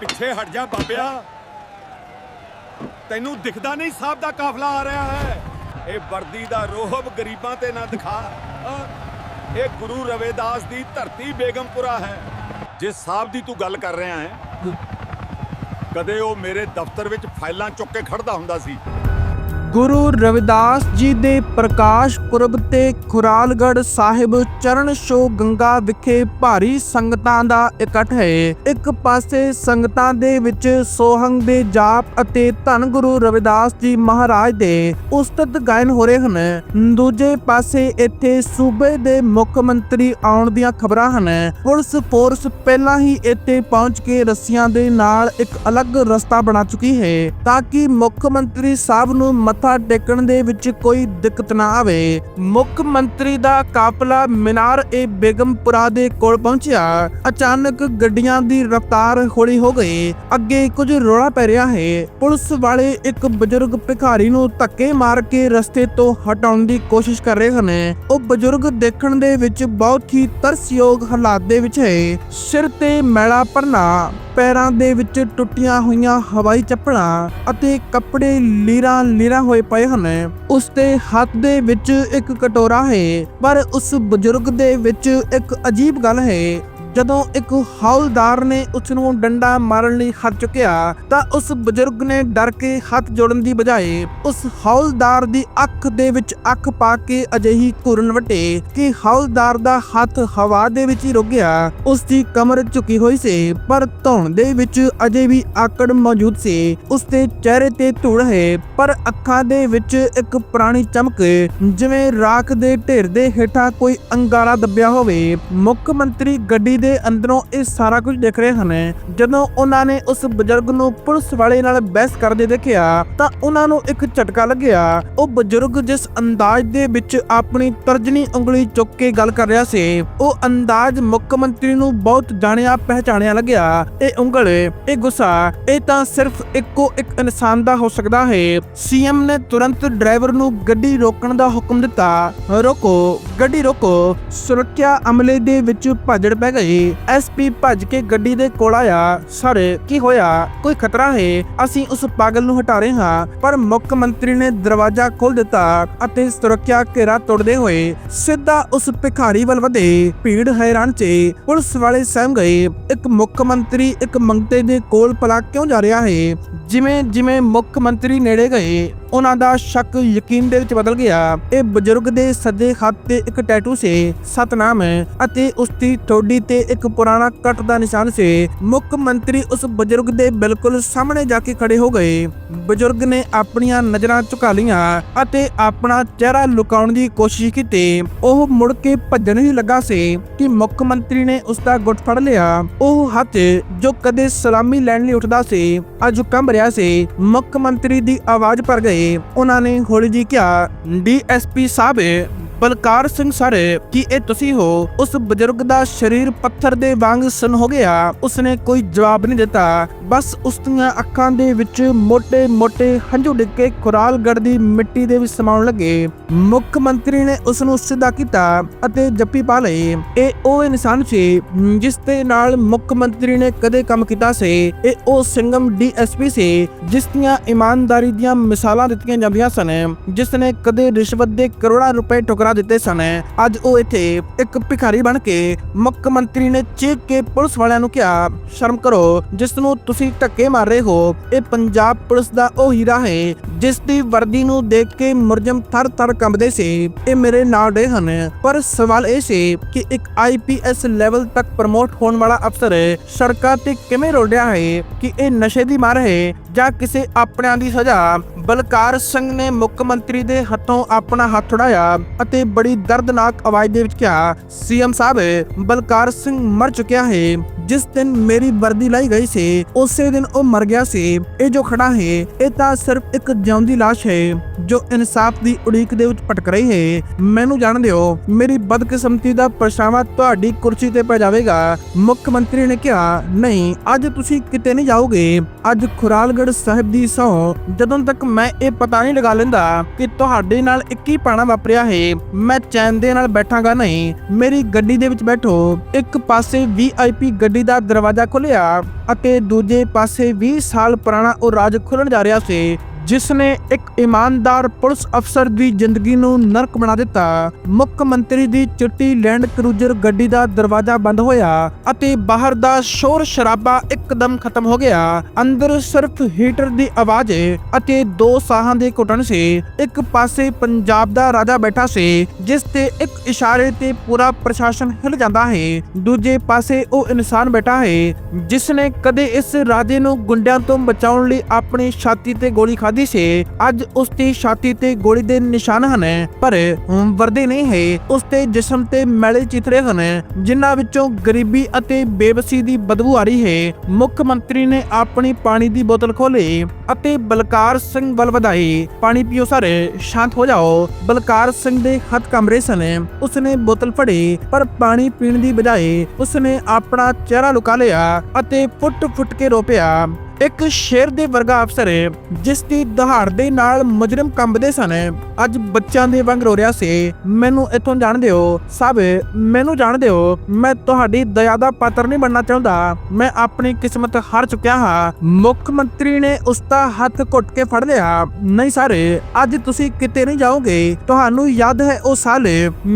ਪਿੱਛੇ ਹਟ ਜਾ ਬਾਬਿਆ। ਤੈਨੂੰ ਦਿਖਦਾ ਨਹੀਂ ਸਾਹਿਬ ਦਾ ਕਾਫਲਾ ਆ ਰਿਹਾ ਹੈ। ਇਹ ਵਰਦੀ ਦਾ ਰੋਹਬ ਗਰੀਬਾਂ ਤੇ ਨਾ ਦਿਖਾ। ਇਹ ਗੁਰੂ ਰਵਿਦਾਸ ਦੀ ਧਰਤੀ ਬੇਗਮਪੁਰਾ ਹੈ। ਜਿਸ ਸਾਹਿਬ ਦੀ ਤੂੰ ਗੱਲ ਕਰ ਰਿਹਾ ਹੈ, ਕਦੇ ਉਹ ਮੇਰੇ ਦਫ਼ਤਰ ਵਿੱਚ ਫਾਈਲਾਂ ਚੁੱਕ ਕੇ ਖੜਦਾ ਹੁੰਦਾ ਸੀ। ਗੁਰੂ ਰਵਿਦਾਸ ਜੀ ਦੇ ਪ੍ਰਕਾਸ਼ ਪੁਰਬ ਤੇ ਖੁਰਾਲਗੜ੍ਹ ਸਾਹਿਬ ਚਰਨ ਸ਼ੋ ਗੰਗਾ ਵਿਖੇ ਭਾਰੀ ਸੰਗਤਾਂ ਦਾ ਇਕੱਠ ਹੈ। ਇੱਕ ਪਾਸੇ ਸੰਗਤਾਂ ਦੇ ਵਿੱਚ ਸੋਹੰਗ ਦੇ ਜਾਪ ਅਤੇ ਧੰਨ ਗੁਰੂ ਰਵਿਦਾਸ ਜੀ ਮਹਾਰਾਜ ਦੇ ਉਸਤਤ ਗਾਇਨ ਹੋ ਰਹੇ ਹਨ। ਦੂਜੇ ਪਾਸੇ ਇੱਥੇ ਸੂਬੇ ਦੇ ਮੁੱਖ ਮੰਤਰੀ ਆਉਣ ਦੀਆਂ ਖਬਰਾਂ ਹਨ। ਪੁਲਿਸ ਫੋਰਸ ਪਹਿਲਾਂ ਹੀ ਇੱਥੇ ਪਹੁੰਚ ਕੇ ਰੱਸੀਆਂ ਦੇ ਨਾਲ ਇੱਕ ਅਲੱਗ ਰਸਤਾ ਬਣਾ ਚੁੱਕੀ ਹੈ ਤਾਂ ਕਿ ਮੁੱਖ ਮੰਤਰੀ ਸਾਹਿਬ ਨੂੰ ਮੱਥਾ ਟੇਕਣ ਦੇ ਵਿੱਚ ਕੋਈ ਦਿੱਕਤ ਨਾ ਆਵੇ। ਮੁੱਖ ਮੰਤਰੀ ਦਾ ਕਾਫਲਾ ਮਿਨਾਰ ਏ ਬੇਗਮਪੁਰਾ ਦੇ ਕੋਲ ਪਹੁੰਚਿਆ। ਅਚਾਨਕ ਗੱਡੀਆਂ ਦੀ ਰਫ਼ਤਾਰ ਹੌਲੀ ਹੋ ਗਈ। ਅੱਗੇ ਕੁਝ ਰੌਲਾ ਪੈ ਰਿਹਾ ਹੈ। ਪੁਲਿਸ ਵਾਲੇ ਇੱਕ ਬਜ਼ੁਰਗ ਭਿਖਾਰੀ ਨੂੰ ਧੱਕੇ ਮਾਰ ਕੇ ਰਸਤੇ ਤੋਂ ਹਟਾਉਣ ਦੀ ਕੋਸ਼ਿਸ਼ ਕਰ ਰਹੇ ਹਨ। ਉਹ ਬਜ਼ੁਰਗ ਦੇਖਣ ਦੇ ਵਿੱਚ ਬਹੁਤ ਹੀ ਤਰਸਯੋਗ ਹਾਲਾਤ ਦੇ ਵਿੱਚ ਹੈ। ਸਿਰ ਤੇ ਮੈਲਾ ਭਰਨਾ, ਪੈਰਾਂ ਦੇ ਵਿੱਚ ਟੁੱਟੀਆਂ ਹੋਈਆਂ ਹਵਾਈ ਚੱਪਲਾਂ ਅਤੇ ਕੱਪੜੇ ਲੀਰਾਂ ਲੀਰਾਂ ਹੋਏ ਪਏ ਹਨ। ਉਸ ਦੇ ਹੱਥ ਦੇ ਵਿੱਚ ਇੱਕ ਕਟੋਰਾ ਹੈ, ਪਰ ਉਸ ਬਜ਼ੁਰਗ ਦੇ ਵਿੱਚ ਇੱਕ ਅਜੀਬ ਗੱਲ ਹੈ। ਜਦੋਂ ਇੱਕ ਹੌਲਦਾਰ ਨੇ ਉਸ ਨੂੰ ਡੰਡਾ ਮਾਰਨ ਲਈ ਹੱਥ ਚੁੱਕਿਆ, ਤਾਂ ਉਸ ਬਜ਼ੁਰਗ ਨੇ ਡਰ ਕੇ ਹੱਥ ਜੋੜਨ ਦੀ ਬਜਾਏ ਉਸ ਹੌਲਦਾਰ ਦੀ ਅੱਖ ਦੇ ਵਿੱਚ ਅੱਖ ਪਾ ਕੇ ਅਜਿਹੀ ਘੁਰਨ ਵਟੇ ਕਿ ਹੌਲਦਾਰ ਦਾ ਹੱਥ ਹਵਾ ਦੇ ਵਿੱਚ ਹੀ ਰੁਕ ਗਿਆ। ਉਸ ਦੀ ਕਮਰ ਝੁਕੀ ਹੋਈ ਸੀ, ਪਰ ਧੌਣ ਦੇ ਵਿੱਚ ਅਜੇ ਵੀ ਆਕੜ ਮੌਜੂਦ ਸੀ। ਉਸ ਦੇ ਚਿਹਰੇ ਤੇ ਧੂੜ ਹੈ, ਪਰ ਅੱਖਾਂ ਦੇ ਵਿੱਚ ਇੱਕ ਪੁਰਾਣੀ ਚਮਕ, ਜਿਵੇਂ ਰਾਖ ਦੇ ਢੇਰ ਦੇ ਹੇਠਾਂ ਕੋਈ ਅੰਗਾਰਾ ਦੱਬਿਆ ਹੋਵੇ। ਮੁੱਖ ਮੰਤਰੀ ਗੱਡੀ ਦੇ ਅੰਦਰੋਂ ਇਹ ਸਾਰਾ ਕੁਝ ਦੇਖ ਰਹੇ ਹਨ। ਜਦੋਂ ਉਹਨਾਂ ਨੇ ਉਸ ਬਜ਼ੁਰਗ ਨੂੰ ਪੁਲਿਸ ਵਾਲੇ ਨਾਲ ਬਹਿਸ ਕਰਦੇ ਦੇਖਿਆ, ਤਾਂ ਉਹਨਾਂ ਨੂੰ ਇੱਕ ਝਟਕਾ ਲੱਗਿਆ। ਉਹ ਬਜ਼ੁਰਗ ਜਿਸ ਅੰਦਾਜ਼ ਦੇ ਵਿੱਚ ਆਪਣੀ ਤਰਜਨੀ ਉਂਗਲੀ ਚੁੱਕ ਕੇ ਗੱਲ ਕਰ ਰਿਹਾ ਸੀ, ਉਹ ਅੰਦਾਜ਼ ਮੁੱਖ ਮੰਤਰੀ ਨੂੰ ਬਹੁਤ ਜਾਣਿਆ, ਪਹਿਚਾਣਿਆ ਲੱਗਿਆ। ਇਹ ਉਂਗਲ, ਇਹ ਗੁੱਸਾ, ਇਹ ਤਾਂ ਸਿਰਫ ਇੱਕੋ ਇੱਕ ਇਨਸਾਨ ਦਾ ਹੋ ਸਕਦਾ ਹੈ। ਸੀਐਮ ਨੇ ਤੁਰੰਤ ਡਰਾਈਵਰ ਨੂੰ ਗੱਡੀ ਰੋਕਣ ਦਾ ਹੁਕਮ ਦਿੱਤਾ। ਰੋਕੋ, ਗੱਡੀ ਰੋਕੋ। ਸੁਰੱਖਿਆ ਅਮਲੇ ਦੇ ਵਿੱਚ ਭਾਜੜ ਪੈ ਗਈ। ਐਸਪੀ ਭੱਜ ਕੇ ਗੱਡੀ ਦੇ ਕੋਲ ਆਇਆ। ਸਰ, ਕੀ ਹੋਇਆ? ਕੋਈ ਖਤਰਾ ਹੈ? ਅਸੀਂ ਉਸ ਪਾਗਲ ਨੂੰ ਹਟਾ ਰਹੇ ਹਾਂ। ਪਰ ਮੁੱਖ ਮੰਤਰੀ ਨੇ ਦਰਵਾਜ਼ਾ ਖੋਲ ਦਿੱਤਾ ਅਤੇ ਸੁਰੱਖਿਆ ਘੇਰਾ ਤੋੜਦੇ ਹੋਏ ਸਿੱਧਾ ਉਸ ਭਿਖਾਰੀ ਵੱਲ ਵਧੇ। ਭੀੜ ਹੈਰਾਨ ਚ ਪੁਲਿਸ ਵਾਲੇ ਸਹਿਮ ਗਏ। ਇੱਕ ਮੁੱਖ ਮੰਤਰੀ ਇੱਕ ਮੰਗਤੇ ਦੇ ਕੋਲ ਪਲਾ ਕਿਉਂ ਜਾ ਰਿਹਾ ਹੈ? ਜਿਵੇਂ ਜਿਵੇਂ ਮੁੱਖ ਮੰਤਰੀ ਨੇੜੇ ਗਏ, ਉਹਨਾਂ ਦਾ ਸ਼ੱਕ ਯਕੀਨ ਦੇ ਵਿੱਚ ਬਦਲ ਗਿਆ। ਇਹ ਬਜ਼ੁਰਗ ਦੇ ਸੱਦੇ ਹੱਥ ਤੇ ਇੱਕ ਟੈਟੂ ਸੀ। ਸਤਨਾਮ ਅਤੇ ਉਸ ਦੀ ਠੋਡੀ ਤੇ ਇੱਕ ਪੁਰਾਣਾ ਕੱਟ ਦਾ ਨਿਸ਼ਾਨ ਸੀ। ਮੁੱਖ ਮੰਤਰੀ ਉਸ ਬਜ਼ੁਰਗ ਦੇ ਬਿਲਕੁਲ ਸਾਹਮਣੇ ਜਾ ਕੇ ਖੜੇ ਹੋ ਗਏ। ਬਜ਼ੁਰਗ ਨੇ ਆਪਣੀਆਂ ਨਜ਼ਰਾਂ ਝੁਕਾ ਲਈਆਂ ਅਤੇ ਆਪਣਾ ਚਿਹਰਾ ਲੁਕਾਉਣ ਦੀ ਕੋਸ਼ਿਸ਼ ਕੀਤੀ। ਉਹ ਮੁੜ ਕੇ ਭੱਜਣ ਹੀ ਲੱਗਾ ਸੀ ਕਿ ਮੁੱਖ ਮੰਤਰੀ ਨੇ ਉਸ ਦਾ ਗੁੱਟ ਫੜ ਲਿਆ। ਉਹ ਹੱਥ ਜੋ ਕਦੇ ਸਲਾਮੀ ਲੈਣ ਲਈ ਉੱਠਦਾ ਸੀ, ਅੱਜ ਕੰਬ ਰਿਹਾ ਸੀ। ਮੁੱਖ ਮੰਤਰੀ ਦੀ ਆਵਾਜ਼ ਪਰ ਗਏ ਉਹਨਾਂ ਨੇ ਹੌਲੀ ਜੀ ਕਿਹਾ ਡੀਐਸਪੀ ਸਾਹਿਬ ਬਲਕਾਰ ਸਿੰਘ ਸਰ ਕੀ ਇਹ ਤੁਸੀਂ ਹੋ? ਉਸ ਬਜ਼ੁਰਗ ਦਾ ਸਰੀਰ ਪੱਥਰ ਦੇ ਵਾਂਗ ਸਨ ਹੋ ਗਿਆ। ਉਸਨੇ ਕੋਈ ਜਵਾਬ ਨਹੀਂ ਦਿੱਤਾ। ਬਸ ਉਸ ਦੀਆਂ ਅੱਖਾਂ ਦੇ ਵਿੱਚ ਮੋٹے-ਮੋٹے ਹੰਝੂ ਡਿੱਗੇ ਖੁਰਾਲਗੜ ਦੀ ਮਿੱਟੀ ਦੇ ਵਿੱਚ ਸਮਾਉਣ ਲੱਗੇ। ਮੁੱਖ ਮੰਤਰੀ ਨੇ ਉਸ ਨੂੰ ਸਿੱਧਾ ਕੀਤਾ ਅਤੇ ਜੱਫੀ ਪਾ ਲਈ। ਇਹ ਉਹ ਇਨਸਾਨ ਸੀ ਜਿਸ ਦੇ ਨਾਲ ਮੁੱਖ ਮੰਤਰੀ ਨੇ ਕਦੇ ਕੰਮ ਕੀਤਾ ਸੀ। ਇਹ ਉਹ ਸਿੰਘਮ ਡੀਐਸਪੀ ਸੀ ਜਿਸ ਦੀਆਂ ਇਮਾਨਦਾਰੀ ਦੀਆਂ ਮਿਸਾਲਾਂ ਦਿੱਤੀਆਂ ਜਾਂਦੀਆਂ ਸਨ, ਜਿਸ ਨੇ ਕਦੇ ਰਿਸ਼ਵਤ ਦੇ ਕਰੋੜਾਂ ਰੁਪਏ ਟੁਕਰਾ ਠੁਕਰਾ ਦਿੱਤੇ ਸਨ। ਅੱਜ ਉਹ ਇੱਥੇ ਇੱਕ ਭਿਖਾਰੀ ਬਣ ਕੇ ਮੁੱਖ ਮੰਤਰੀ ਨੇ ਚੀਕ ਕੇ ਪੁਲਿਸ ਵਾਲਿਆਂ ਨੂੰ ਕਿਹਾ, ਸ਼ਰਮ ਕਰੋ, ਜਿਸ ਨੂੰ ਤੁਸੀਂ ਧੱਕੇ ਮਾਰ ਰਹੇ ਹੋ, ਇਹ ਪੰਜਾਬ ਪੁਲਿਸ ਦਾ ਉਹ ਹੀਰਾ ਹੈ, ਜਿਸ ਦੀ ਵਰਦੀ ਨੂੰ ਦੇਖ ਕੇ ਮੁਰਜਮ ਥਰ-ਥਰ ਕੰਬਦੇ ਸੀ। ਇਹ ਮੇਰੇ ਨਾਲ ਦੇ ਹਨ। ਪਰ ਸਵਾਲ ਇਹ ਸੀ ਕਿ ਇੱਕ ਆਈਪੀਐਸ ਲੈਵਲ ਤੱਕ ਪ੍ਰਮੋਟ ਹੋਣ ਵਾਲਾ ਅਫਸਰ ਸੜਕਾਂ ਤੇ ਕਿਵੇਂ ਰੋਲ ਰਿਹਾ ਹੈ ਕਿ ਇਹ ਨਸ਼ੇ ਦੀ ਮਾਰ ਹੈ ਜਾਂ ਕਿਸੇ ਆਪਣਿਆਂ ਦੀ ਸਜ਼ਾ? ਬਲਕਾਰ ਸਿੰਘ ਨੇ ਮੁੱਖ ਮੰਤਰੀ ਦੇ ਹੱਥੋਂ ਆਪਣਾ ਹੱਥ ਉਡਾਇਆ ਅਤੇ ਬੜੀ ਦਰਦਨਾਕ ਆਵਾਜ਼ ਦੇ ਵਿੱਚ ਕਿਹਾ ਸੀਐਮ ਸਾਹਿਬ, ਬਲਕਾਰ ਸਿੰਘ ਮਰ ਚੁੱਕਿਆ ਹੈ। ਜਿਸ ਦਿਨ ਮੇਰੀ ਵਰਦੀ ਲਾਈ ਗਈ ਸੀ, ਉਸੇ ਦਿਨ ਉਹ ਮਰ ਗਿਆ ਸੀ। ਇਹ ਜੋ ਖੜਾ ਹੈ, ਇਹ ਤਾਂ ਸਿਰਫ ਇੱਕ ਜਿਉਂਦੀ ਲਾਸ਼ ਹੈ, ਜੋ ਇਨਸਾਫ ਦੀ ਉਡੀਕ ਦੇ ਵਿੱਚ ਭਟਕ ਰਹੀ ਹੈ। ਮੈਨੂੰ ਜਾਣ ਦਿਓ, ਮੇਰੀ ਬਦਕਿਸਮਤੀ ਦਾ ਪਰਛਾਵਾਂ ਤੁਹਾਡੀ ਕੁਰਸੀ ਤੇ ਪੈ ਜਾਵੇਗਾ। ਮੁੱਖ ਮੰਤਰੀ ਨੇ ਕਿਹਾ, ਨਹੀਂ, ਅੱਜ ਤੁਸੀਂ ਕਿਤੇ ਨਹੀਂ ਜਾਓਗੇ। ਅੱਜ ਖੁਰਾਲਗੜ ਸਾਹਿਬ ਦੀ ਸਹੁੰ, ਜਦੋਂ ਤੱਕ ਮੈਂ ਇਹ ਪਤਾ ਨਹੀਂ ਲਗਾ ਲੈਂਦਾ ਕਿ ਤੁਹਾਡੇ ਨਾਲ ਇੱਕ ਹੀ ਪਾਣਾ ਵਾਪਰਿਆ ਹੈ। ਮੈਂ ਚੈਨ ਦੇ ਨਾਲ ਬੈਠਾਂਗਾ ਨਹੀਂ। ਮੇਰੀ ਗੱਡੀ ਦੇ ਵਿੱਚ ਬੈਠੋ। ਇੱਕ ਪਾਸੇ ਵੀਆਈਪੀ ਗੱਡੀ ਦਾ ਦਰਵਾਜ਼ਾ ਖੁੱਲਿਆ ਅਤੇ ਦੂਜੇ ਪਾਸੇ 20 ਸਾਲ ਪੁਰਾਣਾ ਉਹ ਰਾਜ ਖੁੱਲਣ ਜਾ ਰਿਹਾ ਸੀ। ਜਿਸ ਨੇ ਇੱਕ ਇਮਾਨਦਾਰ ਪੁਲਿਸ ਅਫਸਰ ਦੀ ਜ਼ਿੰਦਗੀ ਨੂੰ ਨਰਕ ਬਣਾ ਦਿੱਤਾ, ਮੁੱਖ ਮੰਤਰੀ ਦੀ ਚਿੱਟੀ ਲੈਂਡ ਕਰੂਜ਼ਰ ਗੱਡੀ ਦਾ ਦਰਵਾਜ਼ਾ ਬੰਦ ਹੋਇਆ ਅਤੇ ਬਾਹਰ ਦਾ ਸ਼ੋਰ ਸ਼ਰਾਬਾ ਇੱਕਦਮ ਖਤਮ ਹੋ ਗਿਆ। ਅੰਦਰ ਸਿਰਫ ਹੀਟਰ ਦੀ ਆਵਾਜ਼ ਅਤੇ ਦੋ ਸਾਹਾਂ ਦੇ ਘੁੱਟਣ ਸੀ। ਇੱਕ ਪਾਸੇ ਪੰਜਾਬ ਦਾ ਰਾਜਾ ਬੈਠਾ ਸੀ, ਜਿਸ ਤੇ ਇੱਕ ਇਸ਼ਾਰੇ ਤੇ ਪੂਰਾ ਪ੍ਰਸ਼ਾਸਨ ਹਿਲ ਜਾਂਦਾ ਹੈ। ਦੂਜੇ ਪਾਸੇ ਉਹ ਇਨਸਾਨ ਬੈਠਾ ਹੈ ਜਿਸ ਨੇ ਕਦੇ ਇਸ ਰਾਜੇ ਨੂੰ ਗੁੰਡਿਆਂ ਤੋਂ ਬਚਾਉਣ ਲਈ ਆਪਣੀ ਛਾਤੀ ਤੇ ਗੋਲੀ ਖਾ ਸੀ ਅੱਜ ਉਸ ਦੀ ਛਾਤੀ ਤੇ ਗੋਲੀ ਦੇ ਨਿਸ਼ਾਨ ਹਨ, ਪਰ ਵਰਦੇ ਨਹੀਂ ਹੈ। ਉਸ ਜਿਸਮ ਤੇ ਮੈਲੇ ਚਿਥੜੇ ਹਨ, ਜਿਨ੍ਹਾਂ ਵਿੱਚੋਂ ਗਰੀਬੀ ਅਤੇ ਬੇਬਸੀ ਦੀ ਬਦਬੂ ਆ ਰਹੀ ਹੈ। ਮੁੱਖ ਮੰਤਰੀ ਨੇ ਆਪਣੀ ਪਾਣੀ ਦੀ ਬੋਤਲ ਖੋਲੀ ਅਤੇ ਬਲਕਾਰ ਸਿੰਘ ਵੱਲ ਵਧਾਈ। ਪਾਣੀ ਪੀਓ ਸਾਰੇ, ਸ਼ਾਂਤ ਹੋ ਜਾਓ। ਬਲਕਾਰ ਸਿੰਘ ਦੇ ਹੱਥ ਕਮਰੇ ਸਨ। ਉਸਨੇ ਬੋਤਲ ਫੜੀ, ਪਰ ਪਾਣੀ ਪੀਣ ਦੀ ਬਜਾਏ ਉਸਨੇ ਆਪਣਾ ਚਿਹਰਾ ਲੁਕਾ ਲਿਆ ਅਤੇ ਫੁੱਟ-ਫੁੱਟ ਕੇ ਰੋਪਿਆ ਇੱਕ ਸ਼ੇਰ ਦੇ ਵਰਗਾ ਅਫਸਰ ਜਿਸ ਦੀ ਦਹਾੜ ਦੇ ਨਾਲ ਮੁਜਰਮ ਕੰਬਦੇ ਸਨ। ਅੱਜ ਬੱਚਿਆਂ ਦੇ ਵਾਂਗ ਰੋ ਰਿਹਾ ਸੀ। ਮੈਨੂੰ ਇੱਥੋਂ ਜਾਣ ਦਿਓ। ਸਭ, ਮੈਨੂੰ ਜਾਣ ਦਿਓ। ਮੈਂ ਤੁਹਾਡੀ ਦਇਆ ਦਾ ਪਾਤਰ ਨਹੀਂ ਬਣਨਾ ਚਾਹੁੰਦਾ। ਮੈਂ ਆਪਣੀ ਕਿਸਮਤ ਹਾਰ ਚੁੱਕਿਆ ਹਾਂ। ਮੁੱਖ ਮੰਤਰੀ ਨੇ ਉਸ ਦਾ ਹੱਥ ਘੁੱਟ ਕੇ ਫੜ ਲਿਆ। ਨਹੀਂ ਸਰ, ਅੱਜ ਤੁਸੀਂ ਕਿਤੇ ਨਹੀਂ ਜਾਓਗੇ। ਤੁਹਾਨੂੰ ਯਾਦ ਹੈ ਉਹ ਸਾਲ,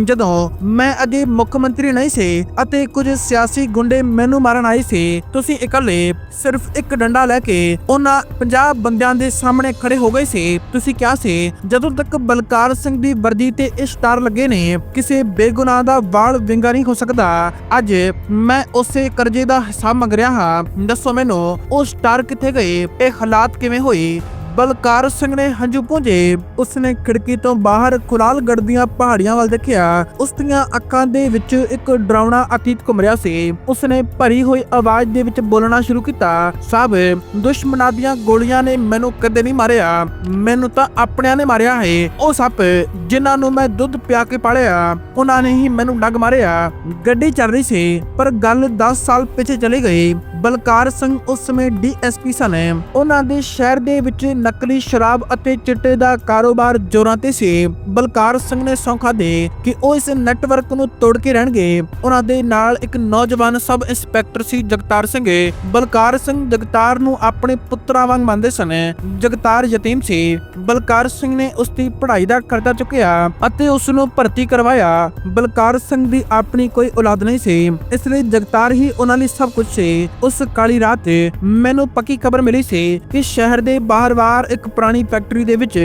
ਜਦੋਂ ਮੈਂ ਅਜੇ ਮੁੱਖ ਮੰਤਰੀ ਨਹੀਂ ਸੀ ਅਤੇ ਕੁਝ ਸਿਆਸੀ ਗੁੰਡੇ ਮੈਨੂੰ ਮਾਰਨ ਆਏ ਸੀ। ਤੁਸੀਂ ਇਕੱਲੇ, ਸਿਰਫ ਇੱਕ ਡੰਡਾ ਲੈ ਕੇ ਉਹਨਾਂ 50 ਬੰਦਿਆਂ ਦੇ ਸਾਹਮਣੇ ਖੜੇ ਹੋ ਗਏ ਸੀ। ਤੁਸੀਂ ਕਿਹਾ ਸੀ, ਜਦੋਂ ਤੱਕ ਬਲਕਾਰ ਸਿੰਘ ਦੀ ਵਰਦੀ ਤੇ ਇਹ ਸਟਾਰ ਲੱਗੇ ਨੇ, ਕਿਸੇ ਬੇਗੁਨਾਹ ਦਾ ਵਾਲ ਵਿੰਗਾ ਨਹੀਂ ਹੋ ਸਕਦਾ। ਅੱਜ ਮੈਂ ਉਸੇ ਕਰਜ਼ੇ ਦਾ ਹਿਸਾਬ ਮੰਗ ਰਿਹਾ ਹਾਂ। ਦੱਸੋ ਮੈਨੂੰ, ਉਹ ਸਟਾਰ ਕਿੱਥੇ ਗਏ? ਇਹ ਹਾਲਾਤ ਕਿਵੇਂ ਹੋਏ? ਬਲਕਾਰ ਸਿੰਘ ਨੇ ਹੰਝੂ ਪੂੰਝੇ ਉਸਨੇ ਖਿੜਕੀ ਤੋਂ ਬਾਹਰ ਕੁਲਾਲਗੜ੍ਹ ਦੀਆਂ ਪਹਾੜੀਆਂ ਵੱਲ ਦੇਖਿਆ। ਉਸ ਦੀਆਂ ਅੱਖਾਂ ਦੇ ਵਿੱਚ ਇੱਕ ਡਰਾਉਣਾ ਅਤੀਤ ਘੁੰਮ ਰਿਹਾ ਸੀ। ਉਸਨੇ ਭਰੀ ਹੋਈ ਆਵਾਜ਼ ਦੇ ਵਿੱਚ ਬੋਲਣਾ ਸ਼ੁਰੂ ਕੀਤਾ ਸਭ ਦੁਸ਼ਮਣਾਂ ਦੀਆਂ ਗੋਲੀਆਂ ਨੇ ਮੈਨੂੰ ਕਦੇ ਨਹੀਂ ਮਾਰਿਆ। ਮੈਨੂੰ ਤਾਂ ਆਪਣਿਆਂ ਨੇ ਮਾਰਿਆ ਹੈ। ਉਹ ਸੱਪ, ਜਿਨ੍ਹਾਂ ਨੂੰ ਮੈਂ ਦੁੱਧ ਪਿਆ ਕੇ ਪਾਲਿਆ, ਉਹਨਾਂ ਨੇ ਹੀ ਮੈਨੂੰ ਡੱਗ ਮਾਰਿਆ। ਗੱਡੀ ਚੱਲ ਰਹੀ ਸੀ, ਪਰ ਗੱਲ 10 ਸਾਲ ਪਿੱਛੇ ਚਲੀ ਗਈ। ਬਲਕਾਰ ਸਿੰਘ ਉਸ ਸਮੇਂ ਡੀਐਸਪੀ ਸਨ। ਉਹਨਾਂ ਦੇ ਸ਼ਹਿਰ ਦੇ ਵਿੱਚ ਨਕਲੀ ਸ਼ਰਾਬ ਅਤੇ ਚਿੱਟੇ ਦਾ ਕਾਰੋਬਾਰ ਜ਼ੋਰਾਂ ਤੇ ਸੀ। ਬਲਕਾਰ ਸਿੰਘ ਨੇ ਸੌਂਖਾ ਦੇ ਕਿ ਉਹ ਇਸ ਨੈਟਵਰਕ ਨੂੰ ਤੋੜ ਕੇ ਰਹਿਣਗੇ। ਉਹਨਾਂ ਦੇ ਨਾਲ ਇੱਕ ਨੌਜਵਾਨ ਸਬ ਇੰਸਪੈਕਟਰ ਸੀ ਜਗਤਾਰ ਸਿੰਘ। ਬਲਕਾਰ ਸਿੰਘ ਜਗਤਾਰ ਨੂੰ ਆਪਣੇ ਪੁੱਤਰਾਂ ਵਾਂਗ ਮੰਨਦੇ ਸਨ। ਜਗਤਾਰ ਯਤੀਮ ਸੀ। ਬਲਕਾਰ ਸਿੰਘ ਨੇ ਉਸ ਦੀ ਪੜ੍ਹਾਈ ਦਾ ਖਰਚਾ ਚੁੱਕਿਆ ਅਤੇ ਉਸ ਨੂੰ ਭਰਤੀ ਕਰਵਾਇਆ। ਬਲਕਾਰ ਸਿੰਘ ਦੀ ਆਪਣੀ ਕੋਈ ਔਲਾਦ ਨਹੀਂ ਸੀ। ਇਸ ਲਈ ਜਗਤਾਰ ਹੀ ਉਹਨਾਂ ਲਈ ਸਭ ਕੁਝ ਸੀ। ਉਸ ਕਾਲੀ ਰਾਤ ਮੈਨੂੰ ਪੱਕੀ ਖਬਰ ਮਿਲੀ ਸੀ ਕਿ ਸ਼ਹਿਰ ਦੇ ਬਾਹਰ-ਬਾਹਰ ਇੱਕ ਪੁਰਾਣੀ ਫੈਕਟਰੀ ਦੇ ਵਿੱਚ